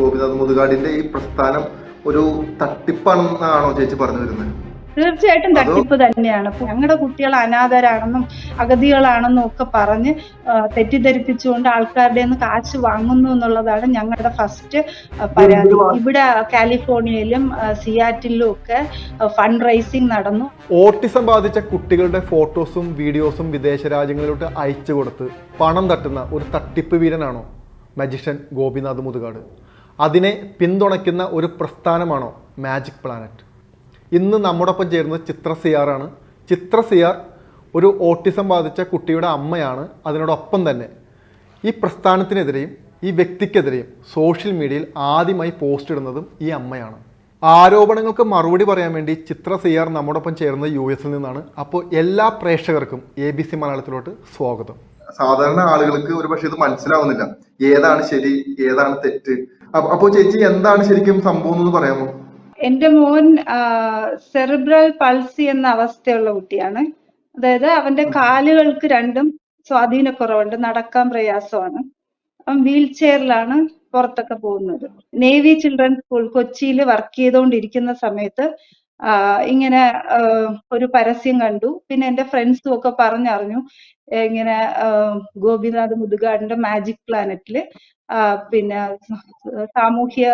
ഗോപിനാഥ് മുതുകാടിന്റെ ഈ പ്രസ്ഥാനം ഒരു തട്ടിപ്പാണെന്നാണോ ചേച്ചി പറഞ്ഞു വരുന്നത്? തീർച്ചയായിട്ടും തട്ടിപ്പ് തന്നെയാണ്. ഞങ്ങളുടെ കുട്ടികൾ അനാഥരാണെന്നും അഗതികളാണെന്നും ഒക്കെ പറഞ്ഞ് തെറ്റിദ്ധരിപ്പിച്ചുകൊണ്ട് ആൾക്കാരുടെ നിന്ന് കാശ് വാങ്ങുന്നു എന്നുള്ളതാണ് ഞങ്ങളുടെ ഫസ്റ്റ് പരാതി. ഇവിടെ കാലിഫോർണിയയിലും സിയാറ്റിലും ഒക്കെ ഫണ്ട് റൈസിംഗ് നടന്നു. ഓട്ടിസം ബാധിച്ച കുട്ടികളുടെ ഫോട്ടോസും വീഡിയോസും വിദേശ രാജ്യങ്ങളിലോട്ട് അയച്ചു കൊടുത്ത് പണം തട്ടുന്ന ഒരു തട്ടിപ്പ് വീരനാണോ മജിഷ്യൻ ഗോപിനാഥ് മുതുകാട്? അതിനെ പിന്തുണയ്ക്കുന്ന ഒരു പ്രസ്ഥാനമാണോ മാജിക് പ്ലാനറ്റ്? ഇന്ന് നമ്മോടൊപ്പം ചേരുന്നത് ചിത്ര സിയാറാണ് ചിത്ര സിയാർ ഒരു ഓട്ടിസം ബാധിച്ച കുട്ടിയുടെ അമ്മയാണ്. അതിനോടൊപ്പം തന്നെ ഈ പ്രസ്ഥാനത്തിനെതിരെയും ഈ വ്യക്തിക്കെതിരെയും സോഷ്യൽ മീഡിയയിൽ ആദ്യമായി പോസ്റ്റ് ഇടുന്നതും ഈ അമ്മയാണ്. ആരോപണങ്ങൾക്ക് മറുപടി പറയാൻ വേണ്ടി ചിത്ര സിയാർ നമ്മോടൊപ്പം ചേർന്നത് യു എസിൽ നിന്നാണ്. അപ്പോൾ എല്ലാ പ്രേക്ഷകർക്കും എ ബി സി മലയാളത്തിലോട്ട് സ്വാഗതം. സാധാരണ ആളുകൾക്ക് ഒരു പക്ഷെ ഇത് മനസ്സിലാവുന്നില്ല. ഏതാണ് ശരി ഏതാണ് തെറ്റ്? അപ്പൊ- ചേച്ചി എന്താണ് ശരിക്കും സംഭവം എന്ന് പറയാമോ? എന്റെ മോൻ സെറിബ്രൽ പൾസി എന്ന അവസ്ഥയുള്ള കുട്ടിയാണ്. അതായത് അവന്റെ കാലുകൾക്ക് രണ്ടും സ്വാധീനക്കുറവുണ്ട് നടക്കാൻ പ്രയാസമാണ്. അവൻ വീൽ ചെയറിലാണ് പുറത്തൊക്കെ പോകുന്നത്. നേവി ചിൽഡ്രൻസ് സ്കൂൾ കൊച്ചിയിൽ വർക്ക് ചെയ്തുകൊണ്ടിരിക്കുന്ന സമയത്ത് ഇങ്ങനെ ഒരു പരസ്യം കണ്ടു. പിന്നെ എന്റെ ഫ്രണ്ട്സും ഒക്കെ പറഞ്ഞറിഞ്ഞു ഇങ്ങനെ ഗോപിനാഥ് മുതുകാടിന്റെ മാജിക് പ്ലാനറ്റിൽ പിന്നെ സാമൂഹ്യ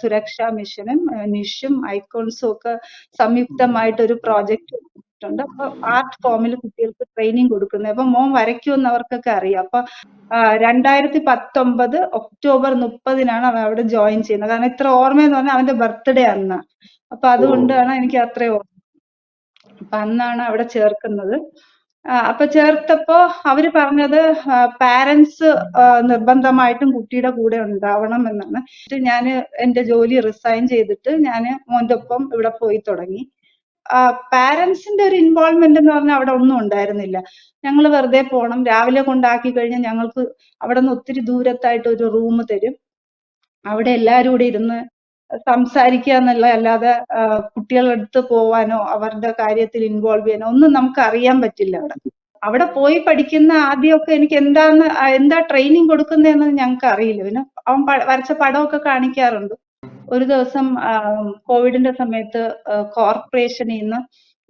സുരക്ഷാ മിഷനും നിഷും ഐക്കോൺസും ഒക്കെ സംയുക്തമായിട്ട് ഒരു പ്രോജക്റ്റ് ഉണ്ട്. അപ്പൊ ആർട്ട് ഫോമിൽ കുട്ടികൾക്ക് ട്രെയിനിങ് കൊടുക്കുന്നത്. അപ്പൊ മോൻ വരയ്ക്കുമെന്ന് അവർക്കൊക്കെ അറിയാം. അപ്പൊ രണ്ടായിരത്തി പത്തൊമ്പത് ഒക്ടോബർ മുപ്പതിനാണ് അവൻ അവിടെ ജോയിൻ ചെയ്യുന്നത്. കാരണം ഇത്ര ഓർമ്മയെന്ന് പറഞ്ഞാൽ അവന്റെ ബർത്ത്ഡേ അന്നാ. അപ്പൊ അതുകൊണ്ടാണ് എനിക്ക് അത്രയും ഓർമ്മ. അപ്പൊ അന്നാണ് അവിടെ ചേർക്കുന്നത്. അപ്പൊ ചേർത്തപ്പോ അവർ പറഞ്ഞത് പാരന്റ്സ് നിർബന്ധമായിട്ടും കുട്ടിയുടെ കൂടെ ഉണ്ടാവണം എന്നാണ്. ഞാൻ എന്റെ ജോലി റിസൈൻ ചെയ്തിട്ട് ഞാൻ മോന്റെ ഒപ്പം ഇവിടെ പോയി തുടങ്ങി. പാരന്റ്സിന്റെ ഒരു ഇൻവോൾവ്മെന്റ് എന്ന് പറഞ്ഞാൽ അവിടെ ഒന്നും ഉണ്ടായിരുന്നില്ല. ഞങ്ങൾ വെറുതെ പോണം. രാവിലെ കൊണ്ടാക്കി കഴിഞ്ഞാൽ ഞങ്ങൾക്ക് അവിടെ നിന്ന് ഒത്തിരി ദൂരത്തായിട്ട് ഒരു റൂം തരും. അവിടെ എല്ലാവരും കൂടെ ഇരുന്ന് സംസാരിക്കുക എന്നുള്ള അല്ലാതെ കുട്ടികളുടെ അടുത്ത് പോവാനോ അവരുടെ കാര്യത്തിൽ ഇൻവോൾവ് ചെയ്യാനോ ഒന്നും നമുക്ക് അറിയാൻ പറ്റില്ല അവിടെ. അവിടെ പോയി പഠിക്കുന്ന ആദ്യമൊക്കെ എനിക്ക് എന്താന്ന് എന്താ ട്രെയിനിങ് കൊടുക്കുന്നതെന്ന് ഞങ്ങൾക്ക് അറിയില്ല പിന്നെ അവൻ വരച്ച പടമൊക്കെ കാണിക്കാറുണ്ട്. ഒരു ദിവസം കോവിഡിന്റെ സമയത്ത് കോർപ്പറേഷനിൽ നിന്ന്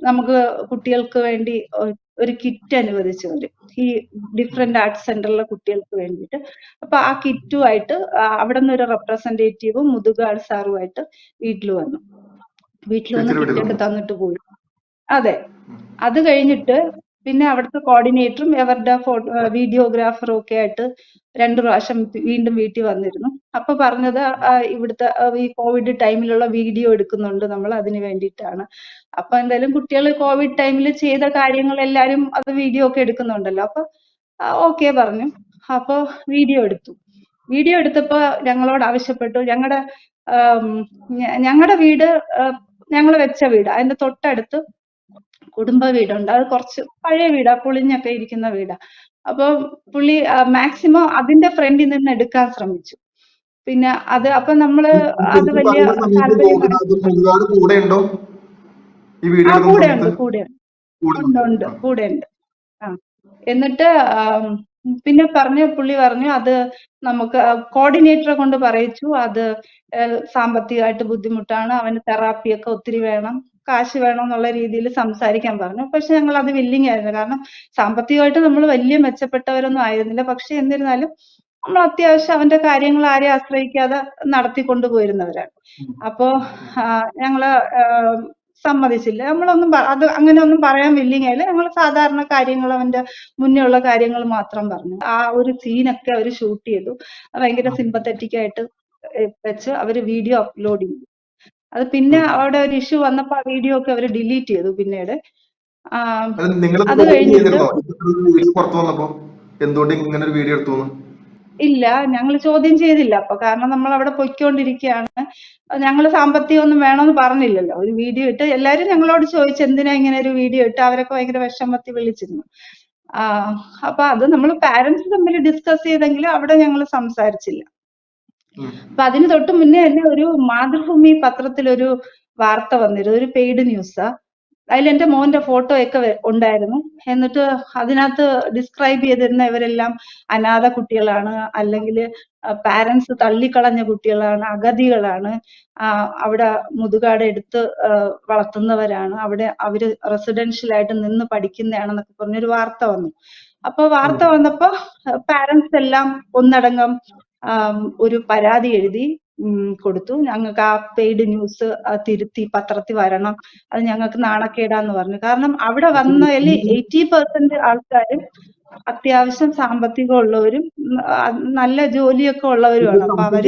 നമുക്ക് കുട്ടികൾക്ക് വേണ്ടി ഒരു കിറ്റ് അനുവദിച്ചു തരും. ഈ ഡിഫറെന്റ് ആർട്സ് സെന്ററിലെ കുട്ടികൾക്ക് വേണ്ടിയിട്ട്. അപ്പൊ ആ കിറ്റുമായിട്ട് അവിടെ നിന്ന് ഒരു റെപ്രസെന്റേറ്റീവും മുതുകാട് സാറുമായിട്ട് വീട്ടിൽ വന്നു. വീട്ടിൽ വന്ന് കിറ്റൊക്കെ തന്നിട്ട് പോയി. അതെ. അത് കഴിഞ്ഞിട്ട് പിന്നെ അവിടുത്തെ കോർഡിനേറ്ററും അവരുടെ ഫോട്ടോ വീഡിയോഗ്രാഫറും ഒക്കെ ആയിട്ട് രണ്ടു പ്രാവശ്യം വീണ്ടും വീട്ടിൽ വന്നിരുന്നു. അപ്പൊ പറഞ്ഞത് ഇവിടുത്തെ ഈ കോവിഡ് ടൈമിലുള്ള വീഡിയോ എടുക്കുന്നുണ്ട് നമ്മൾ അതിന് വേണ്ടിയിട്ടാണ്. അപ്പൊ എന്തായാലും കുട്ടികൾ കോവിഡ് ടൈമിൽ ചെയ്ത കാര്യങ്ങൾ എല്ലാരും അത് വീഡിയോ ഒക്കെ എടുക്കുന്നുണ്ടല്ലോ. അപ്പൊ ഓക്കെ പറഞ്ഞു. അപ്പൊ വീഡിയോ എടുത്തു. വീഡിയോ എടുത്തപ്പോ ഞങ്ങളോട് ആവശ്യപ്പെട്ടു. ഞങ്ങളുടെ ഞങ്ങളുടെ വീട് ഞങ്ങൾ വെച്ച വീട്. അതിന്റെ തൊട്ടടുത്ത് കുടുംബ വീടുണ്ട്. അത് കുറച്ച് പഴയ വീടാ പൊളിഞ്ഞൊക്കെ ഇരിക്കുന്ന വീടാ. അപ്പൊ പുള്ളി മാക്സിമം അതിന്റെ ഫ്രണ്ടിൽ നിന്ന് എടുക്കാൻ ശ്രമിച്ചു. പിന്നെ അത് അപ്പൊ നമ്മൾ അത് വലിയ പറയുന്ന സമയത്ത് താല്പര്യം ഗോപിനാഥ് ഉണ്ടോ ഈ വീഡിയോ ആ എടുക്കുന്ന കൂടെ ഉണ്ട് കൂടെ കൂടെ ഉണ്ട് ഉണ്ട്. ഉണ്ട് കൂടെ ഉണ്ട് ആ. എന്നിട്ട് പിന്നെ പറഞ്ഞു പുള്ളി പറഞ്ഞു അത് നമുക്ക് കോർഡിനേറ്ററെ കൊണ്ട് പറയിച്ചു. അത് സാമ്പത്തികമായിട്ട് ബുദ്ധിമുട്ടാണ്. അവന് തെറാപ്പിയൊക്കെ ഒത്തിരി വേണം. കാശ് വേണം എന്നുള്ള രീതിയിൽ സംസാരിക്കാൻ പറഞ്ഞു. പക്ഷെ ഞങ്ങൾ അത് വില്ലിങ് ആയിരുന്നു. കാരണം സാമ്പത്തികമായിട്ട് നമ്മൾ വലിയ മെച്ചപ്പെട്ടവരൊന്നും ആയിരുന്നില്ല. പക്ഷെ എന്നിരുന്നാലും നമ്മൾ അത്യാവശ്യം അവന്റെ കാര്യങ്ങൾ ആരെയും ആശ്രയിക്കാതെ നടത്തിക്കൊണ്ടു പോയിരുന്നവരാണ്. അപ്പോ ഞങ്ങൾ സമ്മതിച്ചില്ല. നമ്മളൊന്നും അത് അങ്ങനെ ഒന്നും പറയാൻ വില്ലിങ് ആയില്ല. ഞങ്ങൾ സാധാരണ കാര്യങ്ങൾ അവന്റെ മുന്നേ ഉള്ള കാര്യങ്ങൾ മാത്രം പറഞ്ഞു. ആ ഒരു സീനൊക്കെ അവർ ഷൂട്ട് ചെയ്തു. ഭയങ്കര സിമ്പത്തറ്റിക് ആയിട്ട് വെച്ച് അവർ വീഡിയോ അപ്ലോഡ് ചെയ്തു. അത് പിന്നെ അവിടെ ഒരു ഇഷ്യൂ വന്നപ്പോ ആ വീഡിയോ ഒക്കെ അവർ ഡിലീറ്റ് ചെയ്തു പിന്നീട്. അത് കഴിഞ്ഞിട്ട് എന്തുകൊണ്ട് ഇങ്ങനെ ഒരു വീഡിയോ എടുത്തു? ഇല്ല ഞങ്ങൾ ചോദ്യം ചെയ്തില്ല. അപ്പൊ കാരണം നമ്മൾ അവിടെ പൊയ്ക്കൊണ്ടിരിക്കുകയാണ്. ഞങ്ങൾ സാമ്പത്തികം ഒന്നും വേണമെന്ന് പറഞ്ഞില്ലല്ലോ. ഒരു വീഡിയോ ഇട്ട് എല്ലാരും ഞങ്ങളോട് ചോദിച്ചു എന്തിനാ ഇങ്ങനെ ഒരു വീഡിയോ ഇട്ട്? അവരൊക്കെ ഭയങ്കര വിഷമത്തിൽ വിളിച്ചിരുന്നു. ആ അപ്പൊ അത് നമ്മൾ പാരന്റ്സ് തമ്മിൽ ഡിസ്കസ് ചെയ്തെങ്കിലും അവിടെ ഞങ്ങൾ സംസാരിച്ചില്ല. അപ്പൊ അതിന് തൊട്ട് മുന്നേ തന്നെ ഒരു മാതൃഭൂമി പത്രത്തിലൊരു വാർത്ത വന്നിരുന്നു. ഒരു പെയ്ഡ് ന്യൂസാ അതിൽ എന്റെ മോന്റെ ഫോട്ടോ ഒക്കെ ഉണ്ടായിരുന്നു. എന്നിട്ട് അതിനകത്ത് ഡിസ്ക്രൈബ് ചെയ്തിരുന്ന ഇവരെല്ലാം അനാഥ കുട്ടികളാണ്. അല്ലെങ്കിൽ പാരന്റ്സ് തള്ളിക്കളഞ്ഞ കുട്ടികളാണ്. അഗതികളാണ്. അവിടെ മുതുകാട് എടുത്ത് വളർത്തുന്നവരാണ്. അവിടെ അവർ റെസിഡൻഷ്യൽ ആയിട്ട് നിന്ന് പഠിക്കുന്നതാണെന്നൊക്കെ പറഞ്ഞൊരു വാർത്ത വന്നു. അപ്പൊ വാർത്ത വന്നപ്പോ പാരന്റ്സ് എല്ലാം ഒന്നടങ്കം ഒരു പരാതി എഴുതി കൊടുത്തു. ഞങ്ങൾക്ക് ആ പെയ്ഡ് ന്യൂസ് തിരുത്തി പത്രത്തിൽ വരണം. അത് ഞങ്ങൾക്ക് നാണക്കേടാന്ന് പറഞ്ഞു. കാരണം അവിടെ വന്നതിൽ എയ്റ്റി പെർസെന്റ് ആൾക്കാരും അത്യാവശ്യം സാമ്പത്തികം ഉള്ളവരും നല്ല ജോലിയൊക്കെ ഉള്ളവരുമാണ്. അപ്പൊ അവർ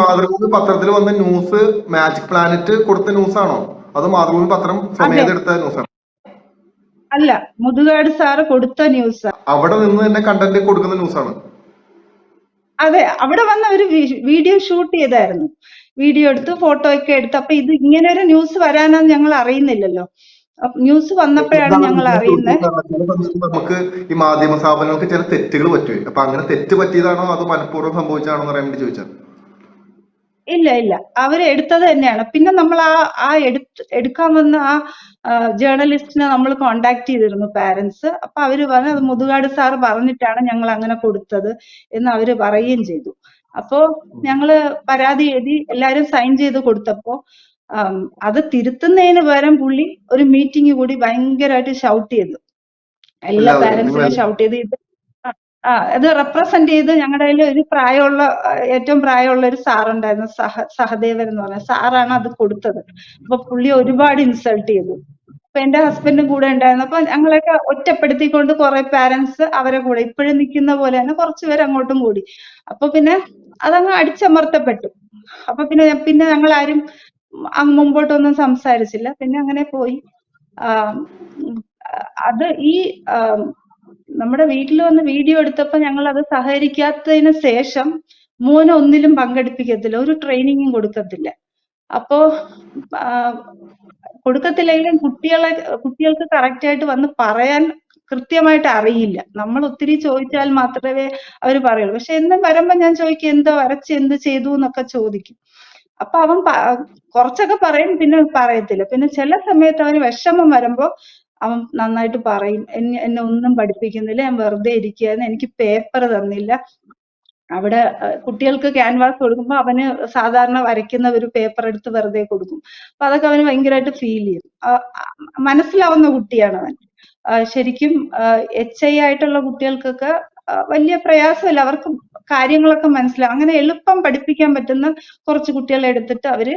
മാതൃഭൂമി പത്രത്തിൽ വന്ന ന്യൂസ് മാജിക് പ്ലാനറ്റ് കൊടുത്ത ന്യൂസ് ആണോ അത് മാതൃഭൂമി പത്രം സ്വമേധ എടുത്ത ന്യൂസ് അല്ല മുതുകാട് സാറ് കൊടുത്ത ന്യൂസ്. അവിടെ നിന്ന് തന്നെ കണ്ടന്റ് കൊടുക്കുന്ന ന്യൂസ് ആണ് അതെ അവിടെ വന്ന് അവർ വീഡിയോ ഷൂട്ട് ചെയ്തായിരുന്നു. വീഡിയോ എടുത്ത് ഫോട്ടോ ഒക്കെ എടുത്ത്. അപ്പൊ ഇത് ഇങ്ങനെ ഒരു ന്യൂസ് വരാനാന്ന് ഞങ്ങൾ അറിയുന്നില്ലല്ലോ. ന്യൂസ് വന്നപ്പോഴാണ് ഞങ്ങൾ അറിയുന്നത്. നമുക്ക് ഈ മാധ്യമ സ്ഥാപനങ്ങൾക്ക് ചില തെറ്റുകൾ പറ്റുമേ അപ്പൊ അങ്ങനെ തെറ്റ് പറ്റിയതാണോ അത് മനഃപൂർവം സംഭവിച്ചാണോ എന്ന് അറിയാൻ വേണ്ടി ചോദിച്ചത്? ഇല്ല ഇല്ല. അവർ എടുത്തത് തന്നെയാണ്. പിന്നെ നമ്മൾ ആ ആ എടുക്കാൻ വന്ന ആ ജേർണലിസ്റ്റിനെ നമ്മൾ കോണ്ടാക്ട് ചെയ്തിരുന്നു പാരന്റ്സ് അപ്പൊ അവർ പറഞ്ഞു അത് മുതുകാട് സാർ പറഞ്ഞിട്ടാണ് ഞങ്ങൾ അങ്ങനെ കൊടുത്തത് എന്ന് അവർ പറയുകയും ചെയ്തു. അപ്പോ ഞങ്ങൾ പരാതി എഴുതി എല്ലാരും സൈൻ ചെയ്ത് കൊടുത്തപ്പോ അത് തിരുത്തുന്നതിന് പകരം പുള്ളി ഒരു മീറ്റിംഗ് കൂടി ഭയങ്കരമായിട്ട് ഷൗട്ട് ചെയ്തു. എല്ലാ പാരന്റ്സിനും ഷൗട്ട് ചെയ്ത് ഇത് ആ, അത് റെപ്രസെന്റ് ചെയ്ത് ഞങ്ങളുടെ കയ്യിൽ ഒരു പ്രായമുള്ള ഏറ്റവും പ്രായമുള്ള ഒരു സാറുണ്ടായിരുന്നു സഹ സഹദേവൻ എന്ന് പറഞ്ഞ സാറാണ് അത് കൊടുത്തത്. അപ്പൊ പുള്ളി ഒരുപാട് ഇൻസൾട്ട് ചെയ്തു. അപ്പൊ എന്റെ ഹസ്ബൻഡും കൂടെ ഉണ്ടായിരുന്നു. അപ്പൊ ഞങ്ങളൊക്കെ ഒറ്റപ്പെടുത്തിക്കൊണ്ട് കുറെ പാരന്റ്സ് അവരെ കൂടെ ഇപ്പോഴും നിൽക്കുന്ന പോലെ തന്നെ കുറച്ച് പേര് അങ്ങോട്ടും കൂടി. അപ്പൊ പിന്നെ അതങ്ങ് അടിച്ചമർത്തപ്പെട്ടു. അപ്പൊ പിന്നെ പിന്നെ ഞങ്ങൾ ആരും അങ്ങ് മുമ്പോട്ടൊന്നും സംസാരിച്ചില്ല. പിന്നെ അങ്ങനെ പോയി. അത് ഈ നമ്മുടെ വീട്ടിൽ വന്ന് വീഡിയോ എടുത്തപ്പോൾ ഞങ്ങൾ അത് സഹകരിക്കാത്തതിന് ശേഷം മോനെ ഒന്നിലും പങ്കെടുപ്പിക്കത്തില്ല ഒരു ട്രെയിനിങ്ങും കൊടുക്കത്തില്ല. അപ്പോ കൊടുക്കത്തില്ലെങ്കിലും കുട്ടികളെ കുട്ടികൾക്ക് കറക്റ്റ് ആയിട്ട് വന്ന് പറയാൻ കൃത്യമായിട്ട് അറിയില്ല. നമ്മൾ ഒത്തിരി ചോദിച്ചാൽ മാത്രമേ അവർ പറയുള്ളൂ. പക്ഷെ എന്നും വരുമ്പോ ഞാൻ ചോദിക്കും എന്താ വരച്ച് എന്ത് ചെയ്തു എന്നൊക്കെ ചോദിക്കും. അപ്പൊ അവൻ കുറച്ചൊക്കെ പറയും പിന്നെ പറയത്തില്ല. പിന്നെ ചില സമയത്ത് അവന് വിഷമം വരുമ്പോ അവൻ നന്നായിട്ട് പറയും. എന്നെ എന്നെ ഒന്നും പഠിപ്പിക്കുന്നില്ല. ഞാൻ വെറുതെ ഇരിക്കുകയായിരുന്നു. എനിക്ക് പേപ്പർ തന്നില്ല. അവിടെ കുട്ടികൾക്ക് ക്യാൻവാസ് കൊടുക്കുമ്പോൾ അവന് സാധാരണ വരയ്ക്കുന്ന ഒരു പേപ്പർ എടുത്ത് വെറുതെ കൊടുക്കും. അപ്പൊ അതൊക്കെ അവന് ഭയങ്കരമായിട്ട് ഫീൽ ചെയ്യും. മനസ്സിലാവുന്ന കുട്ടിയാണ് അവൻ. ശരിക്കും എച്ച് ഐ ആയിട്ടുള്ള കുട്ടികൾക്കൊക്കെ വലിയ പ്രയാസമില്ല. അവർക്ക് കാര്യങ്ങളൊക്കെ മനസ്സിലാവും. അങ്ങനെ എളുപ്പം പഠിപ്പിക്കാൻ പറ്റുന്ന കുറച്ച് കുട്ടികളെ എടുത്തിട്ട് അവർ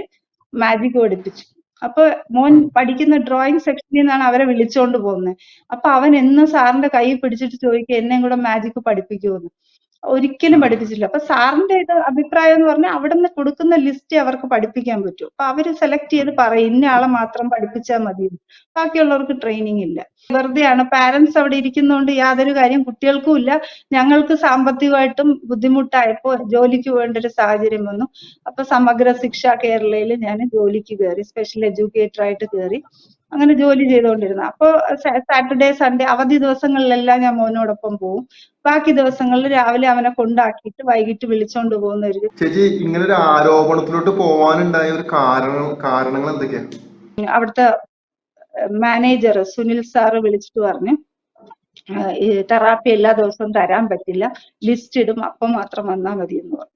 മാജിക് പഠിപ്പിച്ചു. അപ്പൊ മോൻ പഠിക്കുന്ന ഡ്രോയിങ് സെക്ഷനിൽ നിന്നാണ് അവരെ വിളിച്ചോണ്ട് പോകുന്നത് അപ്പൊ അവൻ എന്ന് സാറിന്റെ കൈ പിടിച്ചിട്ട് ചോദിക്കുക എന്നെയും കൂടെ മാജിക് പഠിപ്പിക്കുമെന്ന് ഒരിക്കലും പഠിപ്പിച്ചില്ല അപ്പൊ സാറിന്റെ ഇത് അഭിപ്രായം എന്ന് പറഞ്ഞാൽ അവിടെ നിന്ന് കൊടുക്കുന്ന ലിസ്റ്റ് അവർക്ക് പഠിപ്പിക്കാൻ പറ്റും. അപ്പൊ അവർ സെലക്ട് ചെയ്ത് പറയും ഇന്ന ആളെ മാത്രം പഠിപ്പിച്ചാൽ മതി. ബാക്കിയുള്ളവർക്ക് ട്രെയിനിങ് ഇല്ല. വെറുതെയാണ് പാരന്റ്സ് അവിടെ ഇരിക്കുന്നതുകൊണ്ട് യാതൊരു കാര്യം കുട്ടികൾക്കും ഇല്ല. ഞങ്ങൾക്ക് സാമ്പത്തികമായിട്ടും ബുദ്ധിമുട്ടായപ്പോ ജോലിക്ക് വേണ്ട ഒരു സാഹചര്യം വന്നു. അപ്പൊ സമഗ്ര ശിക്ഷ കേരളയിൽ ഞാൻ ജോലിക്ക് കയറി സ്പെഷ്യൽ എഡ്യൂക്കേറ്റർ ആയിട്ട് കയറി അങ്ങനെ ജോലി ചെയ്തുകൊണ്ടിരുന്നു അപ്പൊ സാറ്റർഡേ സൺഡേ അവധി ദിവസങ്ങളിലെല്ലാം ഞാൻ മോനോടൊപ്പം പോകും ബാക്കി ദിവസങ്ങളിൽ രാവിലെ അവനെ കൊണ്ടാക്കിയിട്ട് വൈകിട്ട് വിളിച്ചോണ്ട് പോകുന്ന ഒരു ചേച്ചി ഇങ്ങനെ ഒരു ആരോപണത്തിലോട്ട് പോവാനുണ്ടായ ഒരു കാരണം കാരണങ്ങൾ എന്തൊക്കെയാ? അവിടുത്തെ മാനേജർ സുനിൽ സാറ് വിളിച്ചിട്ട് പറഞ്ഞു ഈ തെറാപ്പി എല്ലാ ദിവസവും തരാൻ പറ്റില്ല ലിസ്റ്റ് ഇടും അപ്പം മാത്രം വന്നാൽ മതി എന്ന് പറഞ്ഞു.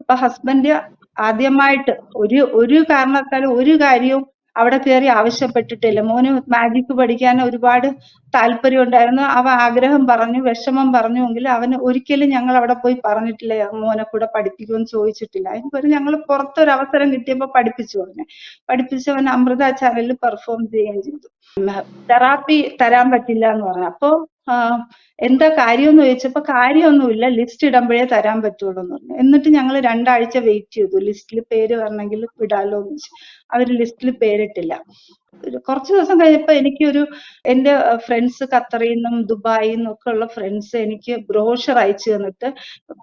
അപ്പൊ ഹസ്ബൻഡ് ആദ്യമായിട്ട് ഒരു ഒരു കാരണത്താലും ഒരു കാര്യവും അവിടെ കയറി ആവശ്യപ്പെട്ടിട്ടില്ല. മോന് മാജിക് പഠിക്കാൻ ഒരുപാട് താല്പര്യം ഉണ്ടായിരുന്നു. അവ ആഗ്രഹം പറഞ്ഞു വിഷമം പറഞ്ഞുവെങ്കിൽ അവന് ഒരിക്കലും ഞങ്ങൾ അവിടെ പോയി പറഞ്ഞിട്ടില്ല മോനെ കൂടെ പഠിപ്പിക്കുമെന്ന് ചോദിച്ചിട്ടില്ല. അതിന് പകരം ഞങ്ങൾ പുറത്തൊരു അവസരം കിട്ടിയപ്പോൾ പഠിപ്പിച്ചു പറഞ്ഞു പഠിപ്പിച്ചവൻ അമൃത ചാനലിൽ പെർഫോം ചെയ്യുകയും ചെയ്തു. തെറാപ്പി തരാൻ പറ്റില്ല എന്ന് പറഞ്ഞു. അപ്പോ ആ, എന്താ കാര്യമെന്ന് ചോദിച്ചപ്പോ കാര്യമൊന്നുമില്ല. ലിസ്റ്റ് ഇടുമ്പോഴേ തരാൻ പറ്റുള്ളൂ എന്ന് പറഞ്ഞു. എന്നിട്ട് ഞങ്ങൾ രണ്ടാഴ്ച വെയിറ്റ് ചെയ്തു. ലിസ്റ്റിൽ പേര് വരണമെങ്കിൽ വിടാലോ എന്ന് വെച്ച്. അവർ ലിസ്റ്റിൽ പേരിട്ടില്ല. കുറച്ച് ദിവസം കഴിഞ്ഞപ്പോ എനിക്കൊരു എന്റെ ഫ്രണ്ട്സ് ഖത്തറിൽ നിന്നും ദുബായിൽ ഒക്കെ ഉള്ള ഫ്രണ്ട്സ് എനിക്ക് ബ്രോഷർ അയച്ചു തന്നിട്ട്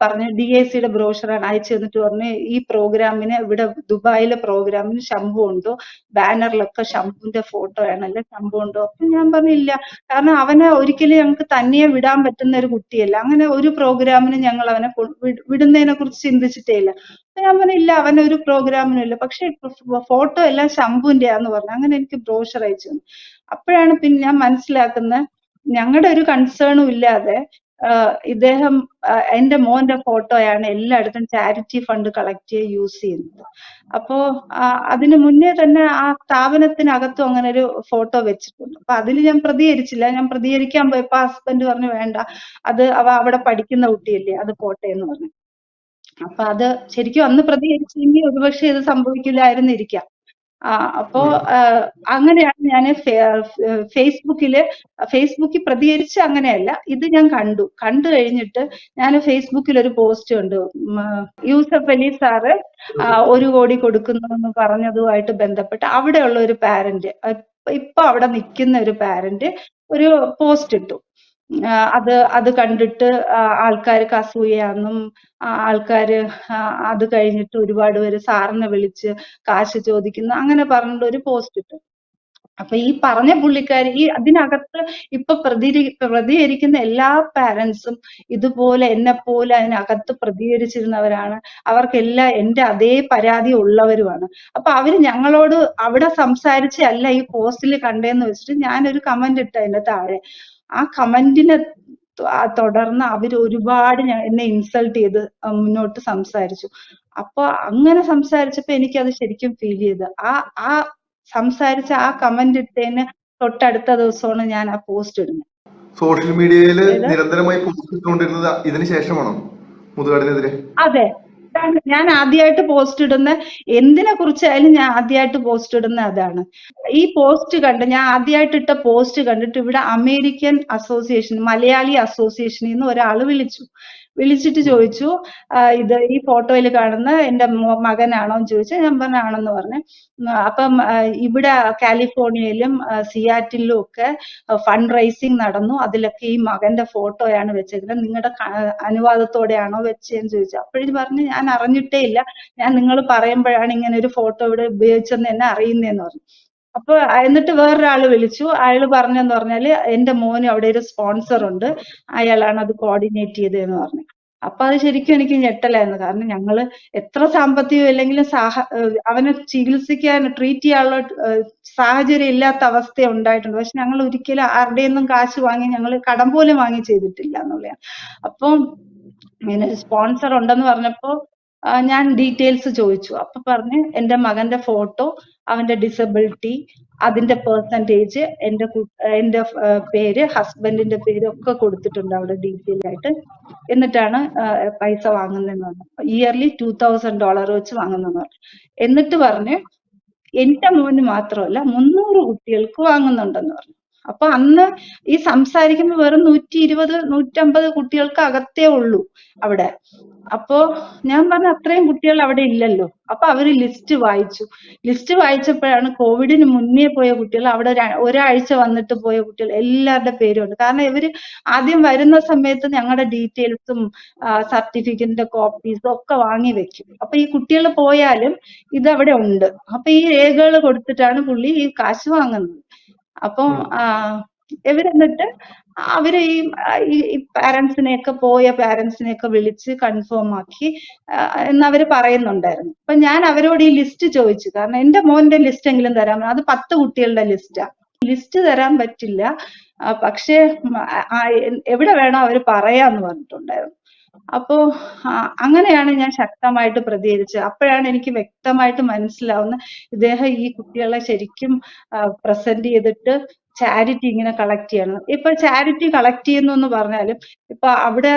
പറഞ്ഞു ഡി എ സിയുടെ ബ്രോഷറാണ് അയച്ചു തന്നിട്ട് പറഞ്ഞു ഈ പ്രോഗ്രാമിന് ഇവിടെ ദുബായിലെ പ്രോഗ്രാമിന് ശംഭു ഉണ്ടോ? ബാനറിലൊക്കെ ശംഭുവിന്റെ ഫോട്ടോ ആണല്ലേ ശംഭു ഉണ്ടോ? അപ്പൊ ഞാൻ പറഞ്ഞില്ല കാരണം അവനെ ഒരിക്കലും ഞങ്ങൾക്ക് തനിയെ വിടാൻ പറ്റുന്ന ഒരു കുട്ടിയല്ല. അങ്ങനെ ഒരു പ്രോഗ്രാമിന് ഞങ്ങൾ അവനെ വിടുന്നതിനെ കുറിച്ച് ചിന്തിച്ചിട്ടേ ഇല്ല. ഞാൻ പറഞ്ഞില്ല അവൻ ഒരു പ്രോഗ്രാമിനും ഇല്ല. പക്ഷെ ഫോട്ടോ എല്ലാം ശംഭുവിന്റെയാന്ന് പറഞ്ഞു. അങ്ങനെ എനിക്ക് ബ്രോഷർ അയച്ചു തന്നു. അപ്പോഴാണ് പിന്നെ ഞാൻ മനസ്സിലാക്കുന്നത് ഞങ്ങളുടെ ഒരു കൺസേണും ഇല്ലാതെ ഇദ്ദേഹം എന്റെ മോന്റെ ഫോട്ടോയാണ് എല്ലായിടത്തും ചാരിറ്റി ഫണ്ട് കളക്ട് ചെയ്ത് യൂസ് ചെയ്യുന്നത്. അപ്പോ അതിന് മുന്നേ തന്നെ ആ സ്ഥാപനത്തിനകത്തും അങ്ങനെ ഒരു ഫോട്ടോ വെച്ചിട്ടുണ്ട്. അപ്പൊ അതിൽ ഞാൻ പ്രതികരിച്ചില്ല. ഞാൻ പ്രതികരിക്കാൻ പോയപ്പോ ഹസ്ബൻഡ് പറഞ്ഞു വേണ്ട. അത് അവ അവിടെ പഠിക്കുന്ന കുട്ടിയല്ലേ അത് പോട്ടെ എന്ന് പറഞ്ഞു. അപ്പൊ അത് ശരിക്കും അന്ന് പ്രതികരിച്ചെങ്കിൽ ഒരുപക്ഷെ ഇത് സംഭവിക്കില്ലായിരുന്നിരിക്കാം. ആ അപ്പോ അങ്ങനെയാണ് ഞാൻ ഫേസ്ബുക്കിൽ ഫേസ്ബുക്കിൽ പ്രതികരിച്ച് അങ്ങനെയല്ല ഇത് ഞാൻ കണ്ടു. കണ്ടു കഴിഞ്ഞിട്ട് ഞാൻ ഫേസ്ബുക്കിൽ ഒരു പോസ്റ്റ് കണ്ടു. യൂസഫ് അലി സാറ് ഒരു കോടി കൊടുക്കുന്നു എന്ന് പറഞ്ഞതുമായിട്ട് ബന്ധപ്പെട്ട് അവിടെയുള്ള ഒരു പാരന്റ് ഇപ്പൊ അവിടെ നിൽക്കുന്ന ഒരു പാരന്റ് ഒരു പോസ്റ്റ് ഇട്ടു. അത് അത് കണ്ടിട്ട് ആൾക്കാർക്ക് അസൂയാന്നും ആൾക്കാര് അത് കഴിഞ്ഞിട്ട് ഒരുപാട് പേര് സാറിനെ വിളിച്ച് കാശ് ചോദിക്കുന്നു അങ്ങനെ പറഞ്ഞിട്ട് ഒരു പോസ്റ്റ് ഇട്ടു. അപ്പൊ ഈ പറഞ്ഞ പുള്ളിക്കാരി ഈ അതിനകത്ത് ഇപ്പൊ പ്രതിരി പ്രതികരിക്കുന്ന എല്ലാ പാരന്റ്സും ഇതുപോലെ എന്നെ പോലെ അതിനകത്ത് പ്രതികരിച്ചിരുന്നവരാണ്. അവർക്കെല്ലാം എന്റെ അതേ പരാതി ഉള്ളവരുമാണ്. അപ്പൊ അവർ ഞങ്ങളോട് അവിടെ സംസാരിച്ചല്ല ഈ പോസ്റ്റിൽ കണ്ടേന്ന് വെച്ചിട്ട് ഞാനൊരു കമന്റ് ഇട്ട അതിന്റെ താഴെ. ആ കമന്റിനെ തുടർന്ന് അവർ ഒരുപാട് എന്നെ ഇൻസൾട്ട് ചെയ്ത് മുന്നോട്ട് സംസാരിച്ചു. അപ്പൊ അങ്ങനെ സംസാരിച്ചപ്പോ അത് ശരിക്കും ഫീൽ ചെയ്ത്. ആ ആ സംസാരിച്ച ആ കമന്റ് ഇട്ടതിന് തൊട്ടടുത്ത ദിവസമാണ് ഞാൻ ആ പോസ്റ്റ് ഇടുന്നത് സോഷ്യൽ മീഡിയയിൽ? നിരന്തരമായി പോസ്റ്റ് ഇട്ടുകൊണ്ടിരുന്നത് ഇതിന് ശേഷമാണോ? മുതുകാടിനെതിരെ? അതെ. ഞാൻ- ആദ്യമായിട്ട് പോസ്റ്റ് ഇടുന്ന എന്തിനെ കുറിച്ചായാലും ഞാൻ ആദ്യമായിട്ട് പോസ്റ്റ് ഇടുന്ന അതാണ്. ഈ പോസ്റ്റ് കണ്ട് ഞാൻ ആദ്യമായിട്ട് ഇട്ട പോസ്റ്റ് കണ്ടിട്ട് ഇവിടെ അമേരിക്കൻ അസോസിയേഷൻ മലയാളി അസോസിയേഷനിൽ നിന്ന് ഒരാൾ വിളിച്ചു. വിളിച്ചിട്ട് ചോദിച്ചു ഇത് ഈ ഫോട്ടോയിൽ കാണുന്ന എന്റെ മകനാണോ എന്ന് ചോദിച്ചു. ഞാൻ പറഞ്ഞാണെന്ന് പറഞ്ഞു. അപ്പം ഇവിടെ കാലിഫോർണിയയിലും സിയാറ്റിലും ഒക്കെ ഫണ്ട് റൈസിങ് നടന്നു. അതിലൊക്കെ ഈ മകന്റെ ഫോട്ടോയാണ് വെച്ചേക്കുന്നത്. നിങ്ങളുടെ അനുവാദത്തോടെയാണോ വെച്ചതെന്ന് ചോദിച്ചു. അപ്പോഴും പറഞ്ഞു ഞാൻ അറിഞ്ഞിട്ടേ ഇല്ല. ഞാൻ നിങ്ങൾ പറയുമ്പോഴാണ് ഇങ്ങനെ ഒരു ഫോട്ടോ ഇവിടെ ഉപയോഗിച്ചെന്ന് എന്നെ അറിയുന്നതെന്ന് പറഞ്ഞു. അപ്പൊ എന്നിട്ട് വേറൊരാൾ വിളിച്ചു. അയാൾ പറഞ്ഞെന്ന് പറഞ്ഞാൽ എന്റെ മോന് അവിടെ ഒരു സ്പോൺസർ ഉണ്ട്. അയാളാണ് അത് കോർഡിനേറ്റ് ചെയ്തതെന്ന് പറഞ്ഞു. അപ്പൊ അത് ശരിക്കും എനിക്ക് ഞെട്ടലായിരുന്നു. കാരണം ഞങ്ങൾ എത്ര സാമ്പത്തികം ഇല്ലെങ്കിലും സാഹ അവനെ ചികിത്സിക്കാൻ ട്രീറ്റ് ചെയ്യാനുള്ള സാഹചര്യം ഇല്ലാത്ത അവസ്ഥ ഉണ്ടായിട്ടുണ്ട്. പക്ഷെ ഞങ്ങൾ ഒരിക്കലും ആരുടെയൊന്നും കാശ് വാങ്ങി ഞങ്ങൾ കടം പോലും വാങ്ങി ചെയ്തിട്ടില്ല എന്നുള്ളതാണ്. അപ്പം ഇങ്ങനെ സ്പോൺസർ ഉണ്ടെന്ന് പറഞ്ഞപ്പോ ഞാൻ ഡീറ്റെയിൽസ് ചോദിച്ചു. അപ്പൊ പറഞ്ഞ് എന്റെ മകന്റെ ഫോട്ടോ അവന്റെ ഡിസബിലിറ്റി അതിന്റെ പെർസെന്റേജ് എന്റെ എന്റെ പേര് ഹസ്ബൻഡിന്റെ പേര് ഒക്കെ കൊടുത്തിട്ടുണ്ട് അവിടെ ഡീറ്റെയിൽ ആയിട്ട്. എന്നിട്ടാണ് പൈസ വാങ്ങുന്നതെന്ന് പറഞ്ഞു. ഇയർലി ടൂ തൗസൻഡ് ഡോളർ വെച്ച് വാങ്ങുന്നെന്ന് പറഞ്ഞു. എന്നിട്ട് പറഞ്ഞ് എന്റെ മോന് മാത്രമല്ല മുന്നൂറ് കുട്ടികൾക്ക് വാങ്ങുന്നുണ്ടെന്ന് പറഞ്ഞു. അപ്പൊ അന്ന് ഈ സംസാരിക്കുന്ന വെറും നൂറ്റി ഇരുപത് നൂറ്റമ്പത് കുട്ടികൾക്ക് അകത്തേ ഉള്ളൂ അവിടെ. അപ്പോ ഞാൻ പറഞ്ഞ അത്രയും കുട്ടികൾ അവിടെ ഇല്ലല്ലോ. അപ്പൊ അവർ ലിസ്റ്റ് വായിച്ചു. ലിസ്റ്റ് വായിച്ചപ്പോഴാണ് കോവിഡിന് മുന്നേ പോയ കുട്ടികൾ അവിടെ ഒരാഴ്ച വന്നിട്ട് പോയ കുട്ടികൾ എല്ലാവരുടെ പേരും ഉണ്ട്. കാരണം ഇവർ ആദ്യം വരുന്ന സമയത്ത് ഞങ്ങളുടെ ഡീറ്റെയിൽസും സർട്ടിഫിക്കറ്റിന്റെ കോപ്പീസും ഒക്കെ വാങ്ങി വെക്കും. അപ്പൊ ഈ കുട്ടികൾ പോയാലും ഇത് അവിടെ ഉണ്ട്. അപ്പൊ ഈ രേഖകൾ കൊടുത്തിട്ടാണ് പുള്ളി ഈ കാശ് വാങ്ങുന്നത്. അപ്പം ഇവരെന്നിട്ട് അവർ ഈ ഈ പാരന്റ്സിനെയൊക്കെ പോയ പാരന്റ്സിനെയൊക്കെ വിളിച്ച് കൺഫേം ആക്കി എന്നവര് പറയുന്നുണ്ടായിരുന്നു. അപ്പൊ ഞാൻ അവരോട് ഈ ലിസ്റ്റ് ചോദിച്ചു. കാരണം എന്റെ മോന്റെ ലിസ്റ്റ് എങ്കിലും തരാൻ അത് പത്ത് കുട്ടികളുടെ ലിസ്റ്റാ ലിസ്റ്റ് തരാൻ പറ്റില്ല. പക്ഷേ എവിടെ വേണോ അവർ പറയാന്ന് പറഞ്ഞിട്ടുണ്ടായിരുന്നു. അപ്പോ അങ്ങനെയാണ് ഞാൻ ശക്തമായിട്ട് പ്രതികരിച്ചത്. അപ്പോഴാണ് എനിക്ക് വ്യക്തമായിട്ട് മനസ്സിലാവുന്ന ഇദ്ദേഹം ഈ കുട്ടികളെ ശരിക്കും പ്രസന്റ് ചെയ്തിട്ട് ചാരിറ്റി ഇങ്ങനെ കളക്ട് ചെയ്യണം. ഇപ്പൊ ചാരിറ്റി കളക്ട് ചെയ്യുന്നു എന്ന് പറഞ്ഞാലും ഇപ്പൊ അവിടെ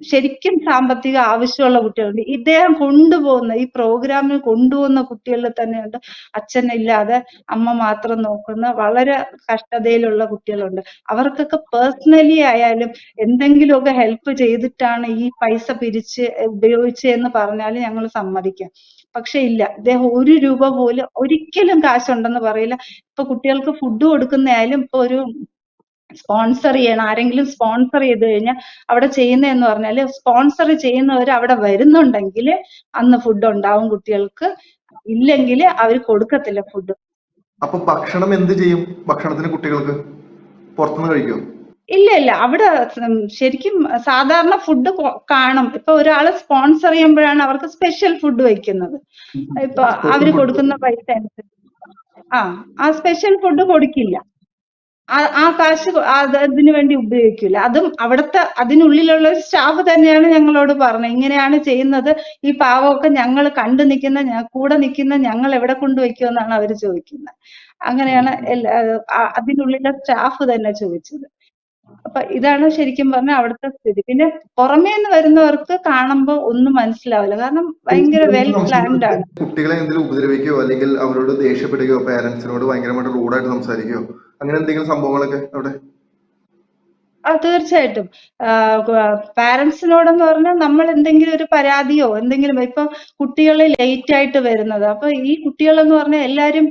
ശരിക്കും സാമ്പത്തിക ആവശ്യമുള്ള കുട്ടികളുണ്ട്. ഇദ്ദേഹം കൊണ്ടുപോകുന്ന ഈ പ്രോഗ്രാമിന് കൊണ്ടുപോകുന്ന കുട്ടികളിൽ തന്നെയുണ്ട്. അച്ഛനില്ലാതെ അമ്മ മാത്രം നോക്കുന്ന വളരെ കഷ്ടതയിലുള്ള കുട്ടികളുണ്ട്. അവർക്കൊക്കെ പേഴ്സണലി ആയാലും എന്തെങ്കിലുമൊക്കെ ഹെൽപ്പ് ചെയ്തിട്ടാണ് ഈ പൈസ പിരിച്ച് ഉപയോഗിച്ചതെന്ന് പറഞ്ഞാൽ ഞങ്ങൾ സമ്മതിക്കാം. പക്ഷെ ഇല്ല. ഇദ്ദേഹം ഒരു രൂപ പോലും ഒരിക്കലും കാശുണ്ടെന്ന് പറയില്ല. ഇപ്പൊ കുട്ടികൾക്ക് ഫുഡ് കൊടുക്കുന്നതായാലും ഇപ്പൊ ഒരു സ്പോൺസർ ചെയ്യണം. ആരെങ്കിലും സ്പോൺസർ ചെയ്ത് കഴിഞ്ഞാൽ അവിടെ ചെയ്യുന്നതെന്ന് പറഞ്ഞാൽ സ്പോൺസർ ചെയ്യുന്നവർ അവിടെ വരുന്നുണ്ടെങ്കിൽ അന്ന് ഫുഡ് ഉണ്ടാവും കുട്ടികൾക്ക്. ഇല്ലെങ്കിൽ അവർ കൊടുക്കത്തില്ല ഫുഡ് അപ്പൊ ഭക്ഷണം എന്ത് ചെയ്യും? ഭക്ഷണത്തിന് കുട്ടികൾക്ക്? പുറത്തുനിന്ന് കഴിക്കും ഇല്ല ഇല്ല. അവിടെ ശരിക്കും സാധാരണ ഫുഡ് കാണും. ഇപ്പൊ ഒരാൾ സ്പോൺസർ ചെയ്യുമ്പോഴാണ് അവർക്ക് സ്പെഷ്യൽ ഫുഡ് വയ്ക്കുന്നത്. ഇപ്പൊ അവർ കൊടുക്കുന്ന പൈസ അനുസരിച്ച്. ആ ആ സ്പെഷ്യൽ ഫുഡ് കൊടുക്കില്ല. ആ ആ കാശ് അതിനു വേണ്ടി ഉപയോഗിക്കില്ല അതും അവിടുത്തെ അതിനുള്ളിലുള്ള ഒരു സ്റ്റാഫ് തന്നെയാണ് ഞങ്ങളോട് പറഞ്ഞത്. ഇങ്ങനെയാണ് ചെയ്യുന്നത്. ഈ പാവമൊക്കെ ഞങ്ങൾ കണ്ടു നിൽക്കുന്ന കൂടെ നിൽക്കുന്ന ഞങ്ങൾ എവിടെ കൊണ്ടുവയ്ക്കുമെന്നാണ് അവർ ചോദിക്കുന്നത്. അങ്ങനെയാണ് എല്ലാ അതിനുള്ളിലെ സ്റ്റാഫ് തന്നെ ചോദിച്ചത്. അപ്പൊ ഇതാണ് ശരിക്കും പറഞ്ഞാൽ അവിടുത്തെ സ്ഥിതി. പിന്നെ പുറമേ നിന്ന് വരുന്നവർക്ക് കാണുമ്പോൾ ഒന്നും മനസ്സിലാവില്ല. കാരണം ഭയങ്കര വെൽ പ്ലാൻഡ് ആണ്. കുട്ടികളെ എന്തെങ്കിലും ഉപദ്രവിക്കുകയോ അല്ലെങ്കിൽ അവരോട് ദേഷ്യപ്പെടുകയോ പാരന്റ്സിനോട് ഭയങ്കരമായിട്ട് റൂഡായിട്ട് സംസാരിക്കുകയോ അങ്ങനെ എന്തെങ്കിലും സംഭവങ്ങളൊക്കെ അവിടെ? ആ തീർച്ചയായിട്ടും. പാരന്റ്സിനോടെന്ന് പറഞ്ഞാൽ നമ്മൾ എന്തെങ്കിലും ഒരു പരാതിയോ എന്തെങ്കിലും ഇപ്പൊ കുട്ടികൾ ലേറ്റ് ആയിട്ട് വരുന്നത്. അപ്പൊ ഈ കുട്ടികൾ എന്ന് പറഞ്ഞാൽ എല്ലാരും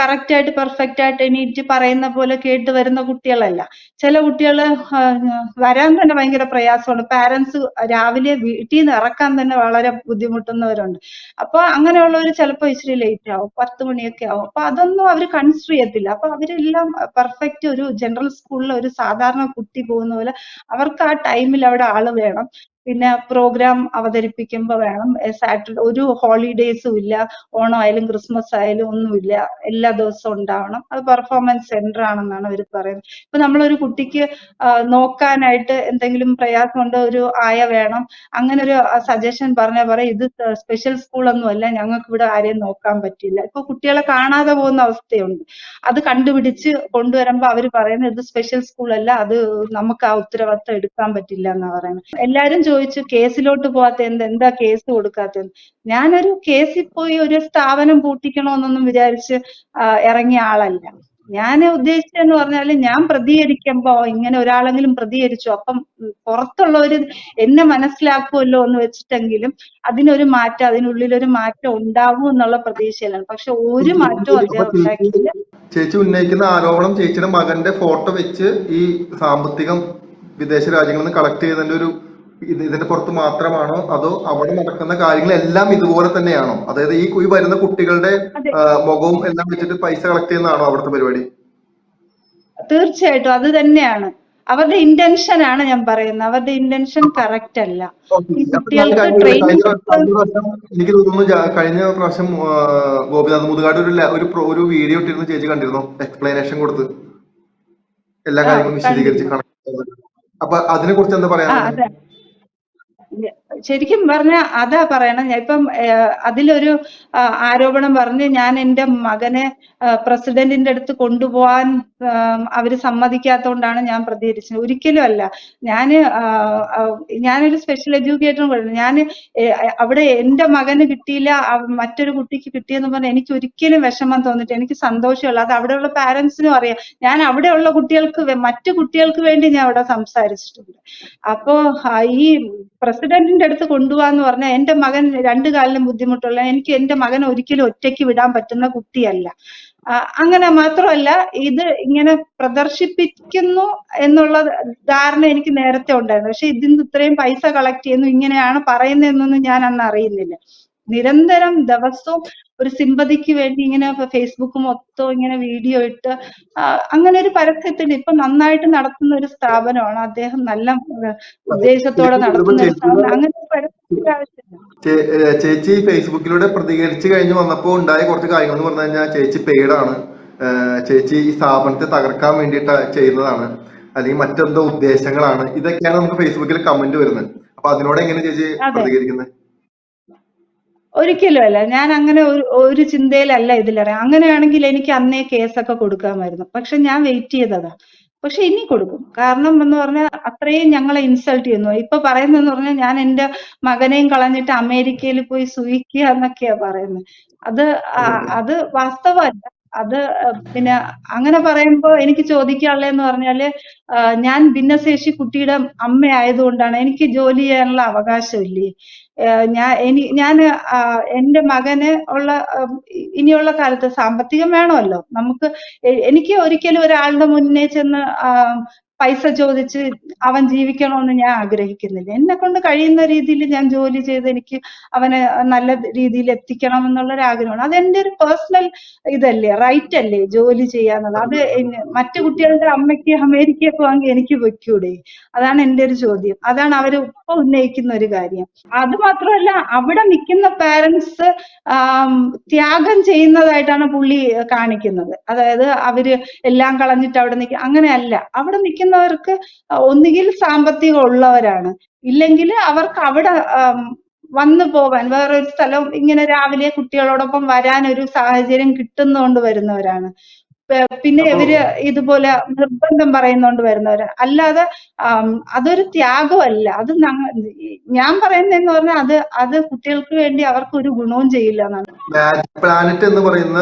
കറക്റ്റ് ആയിട്ട് പെർഫെക്റ്റ് ആയിട്ട് എണീറ്റ് പറയുന്ന പോലെ കേട്ട് വരുന്ന കുട്ടികളല്ല. ചില കുട്ടികൾ വരാൻ തന്നെ ഭയങ്കര പ്രയാസമാണ്. പാരന്റ്സ് രാവിലെ വീട്ടിൽ നിന്ന് ഇറക്കാൻ തന്നെ വളരെ ബുദ്ധിമുട്ടുന്നവരുണ്ട്. അപ്പൊ അങ്ങനെയുള്ളവർ ചിലപ്പോൾ ഇച്ചിരി ലേറ്റ് ആവും പത്ത് മണിയൊക്കെ ആവും. അപ്പൊ അതൊന്നും അവർ കൺസിഡർ ചെയ്യത്തില്ല. അപ്പൊ അവരെല്ലാം പെർഫെക്റ്റ് ഒരു ജനറൽ സ്കൂളിലെ ഒരു സാധാരണ കുട്ടി പോകുന്ന പോലെ അവർക്ക് ആ ടൈമിൽ അവിടെ ആൾ വേണം. പിന്നെ പ്രോഗ്രാം അവതരിപ്പിക്കുമ്പോൾ വേണം. സാറ്റർഡേ ഒരു ഹോളിഡേയ്സും ഇല്ല. ഓണം ആയാലും ക്രിസ്മസ് ആയാലും ഒന്നുമില്ല എല്ലാ ദിവസവും ഉണ്ടാവണം. അത് പെർഫോമൻസ് സെന്റർ ആണെന്നാണ് അവർ പറയുന്നത്. ഇപ്പൊ നമ്മളൊരു കുട്ടിക്ക് നോക്കാനായിട്ട് എന്തെങ്കിലും പ്രയാസമുണ്ട് ഒരു ആയ വേണം. അങ്ങനെ ഒരു സജഷൻ പറഞ്ഞാൽ പറയും ഇത് സ്പെഷ്യൽ സ്കൂളൊന്നുമല്ല ഞങ്ങൾക്ക് ഇവിടെ ആരെയും നോക്കാൻ പറ്റില്ല ഇപ്പൊ കുട്ടികളെ കാണാതെ പോകുന്ന അവസ്ഥയുണ്ട്. അത് കണ്ടുപിടിച്ച് കൊണ്ടുവരുമ്പോൾ അവർ പറയുന്നത് ഇത് സ്പെഷ്യൽ സ്കൂളല്ല അത് നമുക്ക് ആ ഉത്തരവാദിത്തം എടുക്കാൻ പറ്റില്ല എന്നാണ് പറയുന്നത്. എല്ലാരും ചോദിച്ചു കേസിലോട്ട് പോവാത്ത എന്ത്? എന്താ കേസ് കൊടുക്കാത്തത് ഞാനൊരു കേസിൽ പോയി ഒരു സ്ഥാപനം പൂട്ടിക്കണമെന്നൊന്നും വിചാരിച്ച് ഇറങ്ങിയ ആളല്ല. ഞാൻ ഉദ്ദേശിച്ചതെന്ന് പറഞ്ഞാൽ ഞാൻ പ്രതികരിക്കുമ്പോ ഇങ്ങനെ ഒരാളെങ്കിലും പ്രതികരിച്ചു അപ്പം പുറത്തുള്ളവർ എന്നെ മനസ്സിലാക്കുമല്ലോ എന്ന് വെച്ചിട്ടെങ്കിലും അതിനൊരു മാറ്റം അതിനുള്ളിൽ ഒരു മാറ്റം ഉണ്ടാവും എന്നുള്ള പ്രതീക്ഷയിലാണ്. പക്ഷെ ഒരു മാറ്റവും ചേച്ചി ഉന്നയിക്കുന്ന ആരോപണം ചേച്ചിയുടെ മകന്റെ ഫോട്ടോ വെച്ച് ഈ സാമ്പത്തികം വിദേശ രാജ്യങ്ങളിൽ നിന്ന് കളക്ട് ചെയ്യുന്നതിന്റെ ഒരു ഇത് ഇതിന്റെ പുറത്ത് മാത്രമാണോ? അതോ അവിടെ നടക്കുന്ന കാര്യങ്ങളെല്ലാം ഇതുപോലെ തന്നെയാണോ? അതായത് ഈ ഈ വരുന്ന കുട്ടികളുടെ. മുഖവും എല്ലാം വെച്ചിട്ട് പൈസ കളക്ട് ചെയ്യുന്നതാണോ അവിടുത്തെ പരിപാടി? തീർച്ചയായിട്ടും അത് തന്നെയാണ്. അവരുടെ ഇന്റൻഷൻ ആണ് ഞാൻ പറയുന്നത്. അവരുടെ ഇന്റൻഷൻ കറക്റ്റ് അല്ല. എനിക്ക് തോന്നുന്നു കഴിഞ്ഞ പ്രാവശ്യം ഗോപിനാഥ് മുതുകാട് ഒരു ഒരു വീഡിയോ ഇട്ടിരുന്നു ചേച്ചി കണ്ടിരുന്നു? എക്സ്പ്ലനേഷൻ കൊടുത്ത്. എല്ലാ കാര്യങ്ങളും വിശദീകരിച്ച് അപ്പൊ അതിനെ കുറിച്ച് എന്താ പറയാ ശരിക്കും പറഞ്ഞ അതാ പറയണം. ഞാൻ ഇപ്പം അതിലൊരു ആരോപണം പറഞ്ഞ് ഞാൻ എന്റെ മകനെ പ്രസിഡന്റിന്റെ അടുത്ത് കൊണ്ടുപോകാൻ ആം, അവർ സമ്മതിക്കാത്തതുകൊണ്ടാണ് ഞാൻ പ്രതികരിച്ചത്. ഒരിക്കലും അല്ല. ആ, ഞാനൊരു സ്പെഷ്യൽ എഡ്യൂക്കേറ്റർ കൂടെ ഞാൻ അവിടെ എന്റെ മകന് കിട്ടിയില്ല മറ്റൊരു കുട്ടിക്ക് കിട്ടിയെന്ന് പറഞ്ഞാൽ എനിക്ക് ഒരിക്കലും വിഷമം തോന്നിട്ട് എനിക്ക് സന്തോഷമുള്ള അത് അവിടെയുള്ള പാരന്റ്സിനും അറിയാം. ഞാൻ അവിടെയുള്ള കുട്ടികൾക്ക് മറ്റു കുട്ടികൾക്ക് വേണ്ടി ഞാൻ അവിടെ സംസാരിച്ചിട്ടുണ്ട്. അപ്പോ ഈ പ്രസിഡന്റിന്റെ അടുത്ത് കൊണ്ടുപോകാന്ന് പറഞ്ഞാൽ എന്റെ മകൻ രണ്ടു കാലിലും ബുദ്ധിമുട്ടുള്ള എനിക്ക് എന്റെ മകനെ ഒരിക്കലും ഒറ്റയ്ക്ക് വിടാൻ പറ്റുന്ന കുട്ടിയല്ല. അങ്ങനെ മാത്രമല്ല ഇത് ഇങ്ങനെ പ്രദർശിപ്പിക്കുന്നു എന്നുള്ള ധാരണ എനിക്ക് നേരത്തെ ഉണ്ടായിരുന്നു. പക്ഷെ ഇതിന്ന് ഇത്രയും പൈസ കളക്ട് ചെയ്യുന്നു ഇങ്ങനെയാണ് പറയുന്നതെന്നൊന്നും ഞാൻ അന്ന് അറിയുന്നില്ല. നിരന്തരം ദിവസവും ഒരു സിമ്പതിക്ക് വേണ്ടി ഇങ്ങനെ ഫേസ്ബുക്ക് മൊത്തം ഇങ്ങനെ വീഡിയോ ഇട്ട് അങ്ങനെ ഒരു പരസ്യത്തിൽ ഇപ്പൊ നന്നായിട്ട് നടത്തുന്ന ഒരു സ്ഥാപനമാണ്. അദ്ദേഹം നല്ല ഉദ്ദേശത്തോടെ നടത്തുന്ന ഒരു സ്ഥാപനം. അങ്ങനെ ഒരു പരസ്യത്തിന്റെ ആവശ്യമില്ല. ചേച്ചി ഫേസ്ബുക്കിലൂടെ പ്രതികരിച്ചു കഴിഞ്ഞ് വന്നപ്പോൾ ഉണ്ടായ കുറച്ച് കാര്യങ്ങൾ എന്ന് പറഞ്ഞു കഴിഞ്ഞാൽ ചേച്ചി പെയ്ഡാണ് ചേച്ചി ഈ സ്ഥാപനത്തെ തകർക്കാൻ വേണ്ടിയിട്ട് ചെയ്യുന്നതാണ്. അല്ലെങ്കിൽ മറ്റെന്തോ ഉദ്ദേശങ്ങളാണ്. ഇതൊക്കെയാണ് നമുക്ക് ഫേസ്ബുക്കിൽ കമന്റ് വരുന്നത്. അപ്പൊ അതിനോട് എങ്ങനെ ചേച്ചി. പ്രതികരിക്കുന്നത്? ഒരിക്കലും അല്ല. ഞാൻ അങ്ങനെ ഒരു ഒരു ചിന്തയിലല്ല ഇതിലിറങ്ങി അങ്ങനെയാണെങ്കിൽ എനിക്ക് അന്നേ കേസൊക്കെ കൊടുക്കാമായിരുന്നു. പക്ഷെ ഞാൻ വെയിറ്റ് ചെയ്തതാ. പക്ഷെ ഇനി കൊടുക്കും. കാരണം എന്ന് പറഞ്ഞാൽ അത്രയും ഞങ്ങളെ ഇൻസൾട്ട് ചെയ്യുന്നു. ഇപ്പൊ പറയുന്നതെന്ന് പറഞ്ഞാൽ ഞാൻ എന്റെ മകനെയും കളഞ്ഞിട്ട് അമേരിക്കയിൽ പോയി സൂയിക്കുക എന്നൊക്കെയാ പറയുന്നത്. അത്. അത് വാസ്തവമല്ല. അത് പിന്നെ അങ്ങനെ പറയുമ്പോൾ എനിക്ക് ചോദിക്കാനുള്ളതെന്ന് പറഞ്ഞാൽ ഞാൻ ഭിന്നശേഷി കുട്ടിയുടെ അമ്മ ആയതുകൊണ്ടാണ് എനിക്ക് ജോലി ചെയ്യാനുള്ള അവകാശമില്ലേ? ഞാൻ എനി ഞാൻ എന്റെ മകന് ഉള്ള ഇനിയുള്ള കാലത്ത് സാമ്പത്തികം വേണമല്ലോ. നമുക്ക് എനിക്ക് ഒരിക്കലും ഒരാളുടെ മുന്നേ ചെന്ന് പൈസ ചോദിച്ച് അവൻ ജീവിക്കണമെന്ന് ഞാൻ ആഗ്രഹിക്കുന്നില്ല. എന്നെ കൊണ്ട് കഴിയുന്ന രീതിയിൽ ഞാൻ ജോലി ചെയ്ത് എനിക്ക് അവനെ നല്ല രീതിയിൽ എത്തിക്കണം എന്നുള്ള ഒരു ആഗ്രഹമാണ്. അത് എന്റെ ഒരു പേഴ്സണൽ ഇതല്ലേ റൈറ്റ് അല്ലേ ജോലി ചെയ്യാന്നുള്ളത് അത് മറ്റു കുട്ടികളുടെ അമ്മയ്ക്ക് അമേരിക്കയിൽ പോവാങ്കിൽ എനിക്ക് വെക്കൂടെ? അതാണ് എന്റെ ഒരു ചോദ്യം. അതാണ് അവർ ഇപ്പൊ ഉന്നയിക്കുന്ന ഒരു കാര്യം. അത് മാത്രമല്ല അവിടെ നിൽക്കുന്ന പാരന്റ്സ് ത്യാഗം ചെയ്യുന്നതായിട്ടാണ് പുള്ളി കാണിക്കുന്നത്. അതായത് അവർ എല്ലാം കളഞ്ഞിട്ട് അവിടെ നിൽക്കുക അങ്ങനെയല്ല. അവിടെ നിൽക്കുന്നവർക്ക് ഒന്നുകിൽ സാമ്പത്തികം ഉള്ളവരാണ് ഇല്ലെങ്കിൽ അവർക്ക് അവിടെ വന്നു പോവാൻ വേറൊരു സ്ഥലം ഇങ്ങനെ രാവിലെ കുട്ടികളോടൊപ്പം വരാൻ ഒരു സാഹചര്യം കിട്ടുന്നോണ്ട് വരുന്നവരാണ്. പിന്നെ ഇവർ ഇതുപോലെ നിർബന്ധം പറയുന്നോണ്ട് വരുന്നവര്. അല്ലാതെ അതൊരു ത്യാഗമല്ല. അത് ഞാൻ പറയുന്നതെന്ന് പറഞ്ഞാൽ അത് അത് കുട്ടികൾക്ക് വേണ്ടി അവർക്ക് ഒരു ഗുണവും ചെയ്യില്ല എന്നാണ്. പ്ലാനറ്റ് എന്ന് പറയുന്ന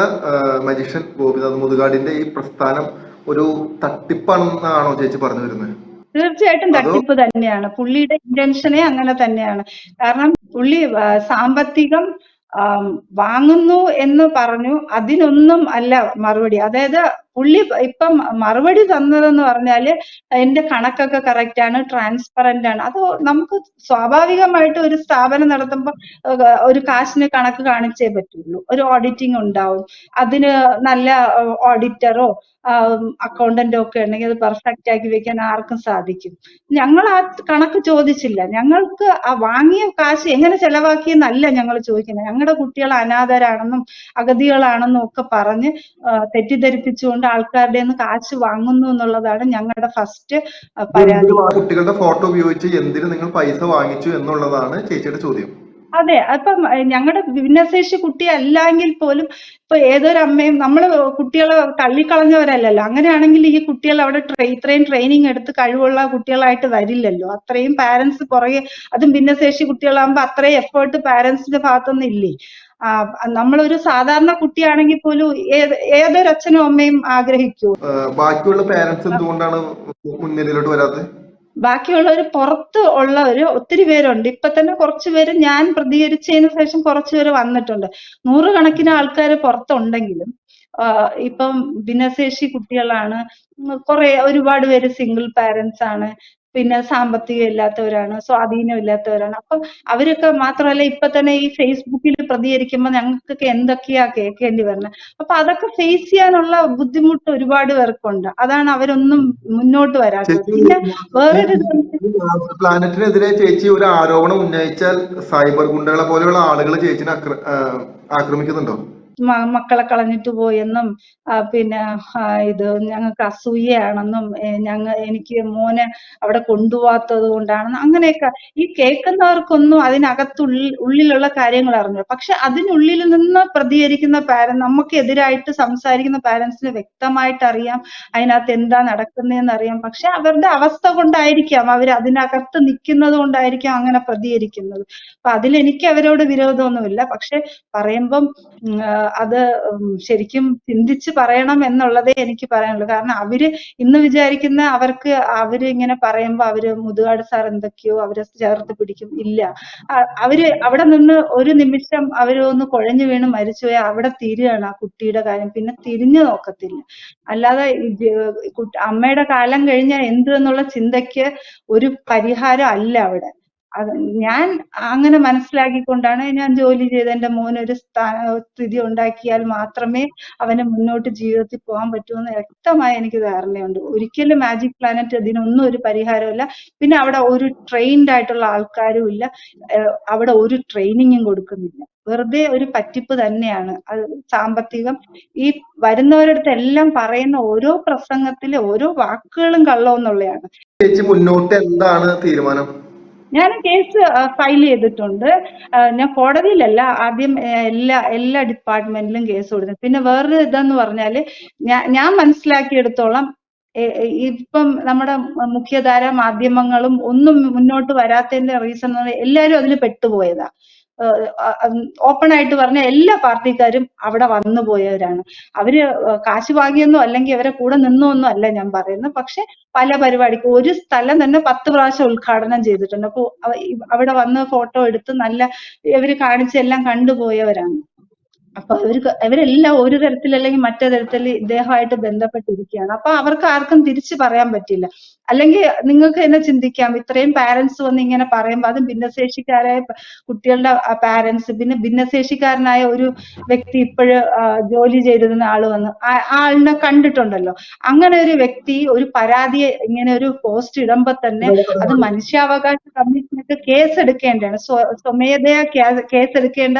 മജീഷ്യൻ ഗോപിനാഥ് മുതുകാടിന്റെ ഈ പ്രസ്ഥാനം ഒരു തട്ടിപ്പാണെന്നാണോ ചേച്ചി പറഞ്ഞു വരുന്നത്? തീർച്ചയായിട്ടും തട്ടിപ്പ് തന്നെയാണ്. പുള്ളിയുടെ ഇന്റൻഷനെ അങ്ങനെ തന്നെയാണ്. കാരണം പുള്ളി സാമ്പത്തികം വാങ്ങുന്നു എന്ന് പറഞ്ഞു. അതിനൊന്നും അല്ല മറുപടി. അതായത് പുള്ളി ഇപ്പം മറുപടി തന്നതെന്ന് പറഞ്ഞാൽ എന്റെ കണക്കൊക്കെ കറക്റ്റ് ആണ് ട്രാൻസ്പെറന്റ് ആണ്. അത് നമുക്ക് സ്വാഭാവികമായിട്ട് ഒരു സ്ഥാപനം നടത്തുമ്പോൾ ഒരു കാശിന് കണക്ക് കാണിച്ചേ പറ്റുള്ളൂ. ഒരു ഓഡിറ്റിംഗ് ഉണ്ടാവും. അതിന് നല്ല ഓഡിറ്ററോ അക്കൗണ്ടന്റോ ഒക്കെ ഉണ്ടെങ്കിൽ അത് പെർഫെക്റ്റ് ആക്കി വെക്കാൻ ആർക്കും സാധിക്കും. ഞങ്ങൾ ആ കണക്ക് ചോദിച്ചില്ല. ഞങ്ങൾക്ക് ആ വാങ്ങിയ കാശ് എങ്ങനെ ചെലവാക്കിയെന്നല്ല ഞങ്ങൾ ചോദിക്കുന്നത്. ഞങ്ങളുടെ കുട്ടികൾ അനാഥരാണെന്നും അഗതികളാണെന്നും ഒക്കെ പറഞ്ഞ് ആ, തെറ്റിദ്ധരിപ്പിച്ചുകൊണ്ട് ആൾക്കാരുടെ കാശ് വാങ്ങുന്നു എന്നുള്ളതാണ് ഞങ്ങളുടെ ഫസ്റ്റ് പരാതി. കുട്ടികളുടെ ഫോട്ടോ ഉപയോഗിച്ച് എന്തിനു നിങ്ങൾ പൈസ വാങ്ങിച്ചു എന്നുള്ളതാണ് ചേച്ചിയുടെ ചോദ്യം. അതെ അപ്പം ഞങ്ങളുടെ ഭിന്നശേഷി കുട്ടിയല്ലെങ്കിൽ പോലും ഇപ്പൊ ഏതൊരു അമ്മയും നമ്മൾ കുട്ടികളെ തള്ളിക്കളഞ്ഞവരല്ലല്ലോ. അങ്ങനെയാണെങ്കിൽ ഈ കുട്ടികൾ അവിടെ ഇത്രയും ട്രെയിനിങ് എടുത്ത് കഴിവുള്ള കുട്ടികളായിട്ട് വരില്ലല്ലോ. അത്രയും പാരന്റ്സ് പുറകെ അതും ഭിന്നശേഷി കുട്ടികളാകുമ്പോ അത്രയും എഫേർട്ട് പാരന്റ്സിന്റെ ഭാഗത്തൊന്നും ഇല്ലേ? നമ്മളൊരു സാധാരണ കുട്ടിയാണെങ്കിൽ പോലും ഏത് ഏതൊരു അച്ഛനും അമ്മയും ആഗ്രഹിക്കൂ. ബാക്കിയുള്ള പേരൻസ് എന്തുകൊണ്ടാണ് മുൻനിരയിലോട്ട് വരാത്തത്? ബാക്കിയുള്ളവർ പുറത്ത് ഉള്ളവര് ഒത്തിരി പേരുണ്ട്. ഇപ്പൊ തന്നെ കുറച്ച് പേര് ഞാൻ പ്രതികരിച്ചതിന് ശേഷം കുറച്ച് പേര് വന്നിട്ടുണ്ട്. നൂറുകണക്കിന് ആൾക്കാർ പുറത്തുണ്ടെങ്കിലും ഇപ്പം ഭിന്നശേഷി കുട്ടികളാണ്. കുറെ ഒരുപാട് പേര് സിംഗിൾ പാരന്റ്സ് ആണ്. പിന്നെ സാമ്പത്തികം ഇല്ലാത്തവരാണ് സ്വാധീനം ഇല്ലാത്തവരാണ് അപ്പൊ അവരൊക്കെ മാത്രമല്ല ഇപ്പൊ തന്നെ ഈ ഫേസ്ബുക്കിൽ പ്രതികരിക്കുമ്പോൾ ഞങ്ങൾക്കൊക്കെ എന്തൊക്കെയാ കേൾക്കേണ്ടി വരുന്നത് അപ്പൊ അതൊക്കെ ഫേസ് ചെയ്യാനുള്ള ബുദ്ധിമുട്ട് ഒരുപാട് പേർക്കുണ്ട്. അതാണ് അവരൊന്നും മുന്നോട്ട് വരാത്തത്. പിന്നെ വേറൊരു. പ്ലാനറ്റിനെതിരെ ചേച്ചി ഒരു ആരോപണം ഉന്നയിച്ചാൽ സൈബർ ഗുണ്ടകളെ പോലെയുള്ള ആളുകൾ ചേച്ചിനെ ആക്ര- ആക്രമിക്കുന്നുണ്ടോ? മക്കളെ കളഞ്ഞിട്ട് പോയെന്നും പിന്നെ ഇത് ഞങ്ങൾക്ക് അസൂയയാണെന്നും ഞങ്ങ എനിക്ക് മോനെ അവിടെ കൊണ്ടുപോകാത്തത് കൊണ്ടാണെന്നും അങ്ങനെയൊക്കെ ഈ കേൾക്കുന്നവർക്കൊന്നും അതിനകത്ത് ഉള്ളിലുള്ള കാര്യങ്ങൾ അറിഞ്ഞു പക്ഷെ അതിനുള്ളിൽ നിന്ന് പ്രതികരിക്കുന്ന നമ്മക്ക് നമുക്കെതിരായിട്ട് സംസാരിക്കുന്ന പാരന്റ്സിന് വ്യക്തമായിട്ട് അറിയാം അതിനകത്ത് എന്താ നടക്കുന്നതെന്ന് അറിയാം. പക്ഷെ അവരുടെ അവസ്ഥ കൊണ്ടായിരിക്കാം അവർ അതിനകത്ത് നിൽക്കുന്നത് കൊണ്ടായിരിക്കാം അങ്ങനെ പ്രതികരിക്കുന്നത്. അപ്പൊ അതിലെനിക്ക് അവരോട് വിരോധമൊന്നുമില്ല. പക്ഷെ പറയുമ്പം അത് ശരിക്കും ചിന്തിച്ച് പറയണം എന്നുള്ളതേ എനിക്ക് പറയാനുള്ളൂ. കാരണം അവർ ഇന്ന് വിചാരിക്കുന്ന അവർക്ക് അവർ ഇങ്ങനെ പറയുമ്പോൾ അവർ മുതുകാട് സാർ എന്തൊക്കെയോ അവരെ ചേർത്ത് പിടിക്കും. ഇല്ല. അവർ അവിടെ നിന്ന് ഒരു നിമിഷം അവർ ഒന്ന് കുഴഞ്ഞു വീണ് മരിച്ചുപോയാൽ അവിടെ തീരുകയാണ് ആ കുട്ടിയുടെ കാര്യം. പിന്നെ തിരിഞ്ഞു നോക്കത്തില്ല. അല്ലാതെ അമ്മയുടെ കാലം കഴിഞ്ഞാൽ എന്ത് എന്നുള്ള ചിന്തയ്ക്ക് ഒരു പരിഹാരം അല്ല അവിടെ. ഞാൻ അങ്ങനെ മനസ്സിലാക്കിക്കൊണ്ടാണ് ഞാൻ ജോലി ചെയ്ത് എന്റെ മോന് ഒരു സ്ഥാന സ്ഥിതി ഉണ്ടാക്കിയാൽ മാത്രമേ അവന് മുന്നോട്ട് ജീവിതത്തിൽ പോകാൻ പറ്റൂ എന്ന് വ്യക്തമായി എനിക്ക് ധാരണയുണ്ട്. ഒരിക്കലും മാജിക് പ്ലാനറ്റ് അതിനൊന്നും ഒരു പരിഹാരമില്ല പിന്നെ അവിടെ ഒരു ട്രെയിൻഡ് ആയിട്ടുള്ള ആൾക്കാരും ഇല്ല. അവിടെ ഒരു ട്രെയിനിങ്ങും കൊടുക്കുന്നില്ല. വെറുതെ ഒരു പറ്റിപ്പ് തന്നെയാണ്. അത് സാമ്പത്തികം ഈ വരുന്നവരടുത്ത് എല്ലാം പറയുന്ന ഓരോ പ്രസംഗത്തിലെ ഓരോ വാക്കുകളും കള്ളമെന്നുള്ളതാണ്. ചേച്ചി മുന്നോട്ട് എന്താണ് തീരുമാനം? ഞാൻ കേസ് ഫയൽ ചെയ്തിട്ടുണ്ട്. ഞാൻ കോടതിയിലല്ല ആദ്യം എല്ലാ എല്ലാ ഡിപ്പാർട്ട്മെന്റിലും കേസ് കൊടുത്തു പിന്നെ വേറൊരു ഇതെന്ന് പറഞ്ഞാൽ ഞാൻ മനസ്സിലാക്കിയെടുത്തോളം ഇപ്പം നമ്മുടെ മുഖ്യധാര മാധ്യമങ്ങളും ഒന്നും മുന്നോട്ട് വരാത്തതിന്റെ റീസൺ എല്ലാവരും അതിൽ പെട്ടുപോയതാ. ഓപ്പൺ ആയിട്ട് പറഞ്ഞ എല്ലാ പാർട്ടിക്കാരും അവിടെ വന്നു പോയവരാണ്. അവർ കാശ് വാങ്ങിയൊന്നും അല്ലെങ്കിൽ അവരെ കൂടെ നിന്നൊന്നും അല്ല ഞാൻ പറയുന്നത്. പക്ഷെ പല പരിപാടിക്ക് ഒരു സ്ഥലം തന്നെ പത്ത് പ്രാവശ്യം ഉദ്ഘാടനം ചെയ്തിട്ടുണ്ട്. അപ്പൊ അവിടെ വന്ന് ഫോട്ടോ എടുത്ത് നല്ല ഇവർ കാണിച്ചെല്ലാം കണ്ടുപോയവരാണ് അപ്പൊ അവർക്ക് അവരെല്ലാം ഒരു തരത്തിൽ അല്ലെങ്കിൽ മറ്റേ തരത്തിൽ ഇദ്ദേഹമായിട്ട് ബന്ധപ്പെട്ടിരിക്കുകയാണ്. അപ്പൊ അവർക്ക് ആർക്കും തിരിച്ചു പറയാൻ പറ്റില്ല. അല്ലെങ്കിൽ നിങ്ങൾക്ക് തന്നെ ചിന്തിക്കാം. ഇത്രയും പാരന്റ്സ് വന്ന് ഇങ്ങനെ പറയുമ്പോൾ അതും ഭിന്നശേഷിക്കാരായ കുട്ടികളുടെ പാരന്റ്സ് പിന്നെ ഭിന്നശേഷിക്കാരനായ ഒരു വ്യക്തി ഇപ്പോഴ് ജോലി ചെയ്തിരുന്ന ആൾ വന്ന് ആ- ആളിനെ കണ്ടിട്ടുണ്ടല്ലോ. അങ്ങനെ ഒരു വ്യക്തി ഒരു പരാതി ഇങ്ങനെ ഒരു പോസ്റ്റ് ഇടുമ്പോ തന്നെ അത് മനുഷ്യാവകാശ കമ്മീഷനൊക്കെ കേസ് എടുക്കേണ്ടതാണ് സ്വ- സ്വമേധയാ കേസ് എടുക്കേണ്ട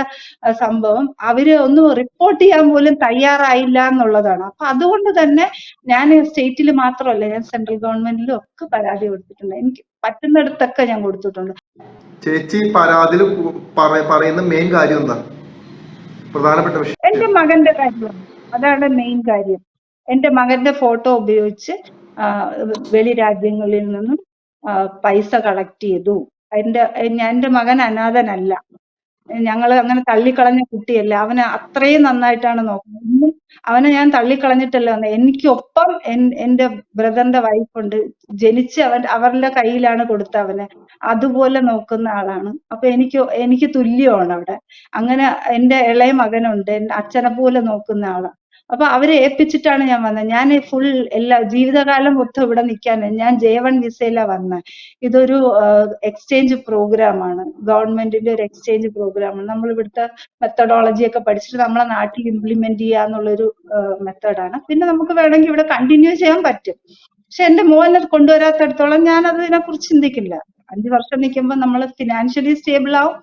സംഭവം. അവർ ഒന്നും റിപ്പോർട്ട് ചെയ്യാൻ പോലും തയ്യാറായില്ല എന്നുള്ളതാണ്. അപ്പൊ അതുകൊണ്ട് തന്നെ ഞാൻ സ്റ്റേറ്റിൽ മാത്രമല്ല ഞാൻ സെൻട്രൽ ഗവൺമെന്റിലും ഒക്കെ പരാതി കൊടുത്തിട്ടുണ്ട്. എനിക്ക് പറ്റുന്നിടത്തൊക്കെ ഞാൻ കൊടുത്തിട്ടുണ്ട്. ചേച്ചി പരാതിയിൽ പറയുന്ന മെയിൻ കാര്യം എന്താ? പ്രധാനപ്പെട്ട വിഷയം. എന്റെ മകന്റെ കാര്യം. അതാണ് മെയിൻ കാര്യം. എന്റെ മകന്റെ ഫോട്ടോ ഉപയോഗിച്ച് വെളി രാജ്യങ്ങളിൽ നിന്നും പൈസ കളക്ട് ചെയ്തു. എന്റെ എന്റെ മകൻ അനാഥനല്ല. ഞങ്ങൾ അങ്ങനെ തള്ളിക്കളഞ്ഞ കുട്ടിയല്ല അവനെ അത്രയും നന്നായിട്ടാണ് നോക്കുന്നത്. ഇന്നും അവനെ ഞാൻ തള്ളിക്കളഞ്ഞിട്ടല്ല വന്നത് എനിക്കൊപ്പം എന്റെ ബ്രദറിന്റെ വൈഫുണ്ട്. ജനിച്ച് അവൻ അവരുടെ കയ്യിലാണ് കൊടുത്ത അവനെ. അതുപോലെ നോക്കുന്ന ആളാണ്. അപ്പൊ എനിക്ക് എനിക്ക് തുല്യമാണ് അവിടെ. അങ്ങനെ എന്റെ ഇളയ മകനുണ്ട്. അച്ഛനെ പോലെ നോക്കുന്ന ആളാണ് അപ്പൊ അവരെ ഏൽപ്പിച്ചിട്ടാണ് ഞാൻ വന്നത്. ഞാൻ ഫുൾ എല്ലാ ജീവിതകാലം മൊത്തം ഇവിടെ നിൽക്കാൻ ഞാൻ ജെ വൺ വിസയിലാ വന്നത്. ഇതൊരു എക്സ്ചേഞ്ച് പ്രോഗ്രാമാണ് ഗവൺമെന്റിന്റെ ഒരു എക്സ്ചേഞ്ച് പ്രോഗ്രാമാണ് നമ്മൾ ഇവിടുത്തെ മെത്തഡോളജി ഒക്കെ പഠിച്ചിട്ട് നമ്മളെ നാട്ടിൽ ഇംപ്ലിമെന്റ് ചെയ്യാന്നുള്ളൊരു മെത്തേഡാണ് പിന്നെ നമുക്ക് വേണമെങ്കിൽ ഇവിടെ കണ്ടിന്യൂ ചെയ്യാൻ പറ്റും. പക്ഷെ എന്റെ മോൻ അത് കൊണ്ടുവരാത്തടത്തോളം ഞാൻ അതിനെ കുറിച്ച് ചിന്തിക്കില്ല. അഞ്ചു വർഷം നിൽക്കുമ്പോൾ നമ്മൾ ഫിനാൻഷ്യലി സ്റ്റേബിൾ ആവും.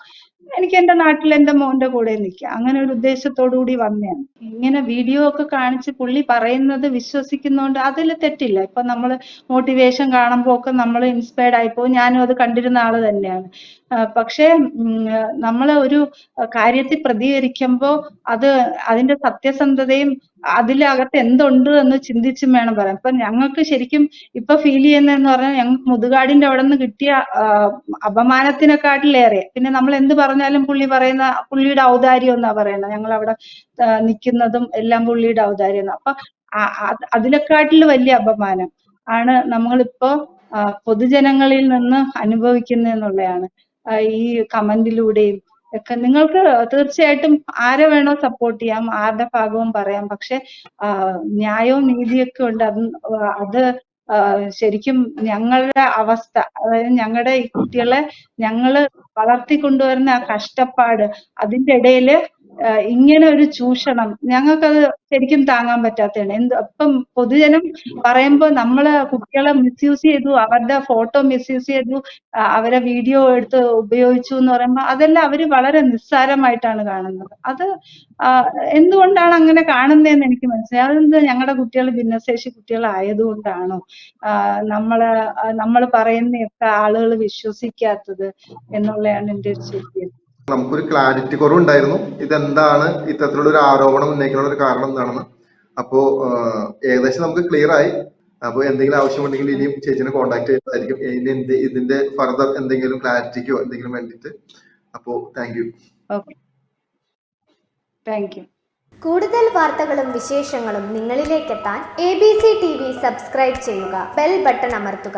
എനിക്ക് എന്റെ നാട്ടിൽ എന്റെ മോന്റെ കൂടെ നിൽക്കാം അങ്ങനെ ഒരു ഉദ്ദേശത്തോടു കൂടി വന്നതാണ്. ഇങ്ങനെ വീഡിയോ ഒക്കെ കാണിച്ച് പുള്ളി പറയുന്നത് വിശ്വസിക്കുന്നോണ്ട് അതിൽ തെറ്റില്ല. ഇപ്പൊ നമ്മൾ മോട്ടിവേഷൻ കാണുമ്പോൾ ഒക്കെ നമ്മൾ ഇൻസ്പയർഡ് ആയിപ്പോ ഞാനും അത് കണ്ടിരുന്ന ആൾ തന്നെയാണ്. പക്ഷേ നമ്മൾ ഒരു കാര്യത്തിൽ പ്രതികരിക്കുമ്പോൾ അത് അതിന്റെ സത്യസന്ധതയും അതിലകത്ത് എന്തുണ്ട് എന്ന് ചിന്തിച്ചും വേണം പറയാൻ. ഇപ്പൊ ഞങ്ങൾക്ക് ശരിക്കും ഇപ്പൊ ഫീൽ ചെയ്യുന്നതെന്ന് പറഞ്ഞാൽ ഞങ്ങൾക്ക് മുതുകാടിന്റെ അവിടെ നിന്ന് കിട്ടിയ അപമാനത്തിനെക്കാട്ടിലേറെ. പിന്നെ നമ്മൾ എന്ത് പറഞ്ഞാലും പുള്ളി പറയുന്ന പുള്ളിയുടെ ഔദാര്യം എന്നാ പറയുന്നത്? ഞങ്ങൾ അവിടെ നിൽക്കുന്നതും എല്ലാം പുള്ളിയുടെ ഔദാര്യം എന്നാ. അപ്പൊ അതിനെക്കാട്ടിൽ വലിയ അപമാനം ആണ് നമ്മളിപ്പോ പൊതുജനങ്ങളിൽ നിന്ന് അനുഭവിക്കുന്നതെന്നുള്ളതാണ്. ഈ കമന്റിലൂടെയും ഒക്കെ നിങ്ങൾക്ക് തീർച്ചയായിട്ടും ആരെ വേണോ സപ്പോർട്ട് ചെയ്യാം ആരുടെ ഭാഗവും പറയാം. പക്ഷെ ന്യായവും നീതിയൊക്കെ ഉണ്ട്. അത് അത് ശരിക്കും ഞങ്ങളുടെ അവസ്ഥ അതായത് ഞങ്ങളുടെ ഈ കുട്ടികളെ ഞങ്ങൾ വളർത്തിക്കൊണ്ടുവരുന്ന ആ കഷ്ടപ്പാട് അതിന്റെ ഇടയിൽ ഇങ്ങനെ ഒരു ചൂഷണം. ഞങ്ങൾക്കത് ശരിക്കും താങ്ങാൻ പറ്റാത്തതാണ്. എന്ത് ഇപ്പം പൊതുജനം പറയുമ്പോൾ നമ്മൾ കുട്ടികളെ മിസ്യൂസ് ചെയ്തു അവരുടെ ഫോട്ടോ മിസ്യൂസ് ചെയ്തു അവരെ വീഡിയോ എടുത്ത് ഉപയോഗിച്ചു എന്ന് പറയുമ്പോൾ അതെല്ലാം അവർ വളരെ നിസ്സാരമായിട്ടാണ് കാണുന്നത്. അത് എന്തുകൊണ്ടാണ് അങ്ങനെ കാണുന്നതെന്ന് എനിക്ക് മനസ്സിലായി. അതെന്ത് ഞങ്ങളുടെ കുട്ടികൾ ഭിന്നശേഷി കുട്ടികളായതുകൊണ്ടാണോ നമ്മൾ നമ്മൾ പറയുന്നതൊക്കെ ആളുകൾ വിശ്വസിക്കാത്തത് എന്നുള്ളതാണ് എന്റെ ഒരു ചോദ്യം. നമുക്കൊരു ക്ലാരിറ്റി കുറവുണ്ടായിരുന്നു. ഇതെന്താണ്? ഇത്തരത്തിലുള്ള ഒരു ആരോപണം ഉന്നയിക്കാനുള്ള ഒരു കാരണം എന്താണെന്ന്. അപ്പോ ഏകദേശം നമുക്ക് ക്ലിയർ ആയി. അപ്പോൾ എന്തെങ്കിലും ആവശ്യമുണ്ടെങ്കിൽ ഇനിയും ചേച്ചിനെ കോൺടാക്ട് ചെയ്യുന്നതായിരിക്കും ഇനി എന്ത് ഇതിന്റെ ഫർദർ എന്തെങ്കിലും ക്ലാരിറ്റിക്കോ എന്തെങ്കിലും വേണ്ടിയിട്ട്. അപ്പോ thank you okay thank you കൂടുതൽ വാർത്തകളും വിശേഷങ്ങളും നിങ്ങളിലേക്കെത്താൻ A B C T V subscribe ചെയ്യുക. ബെൽ ബട്ടൺ അമർത്തുക.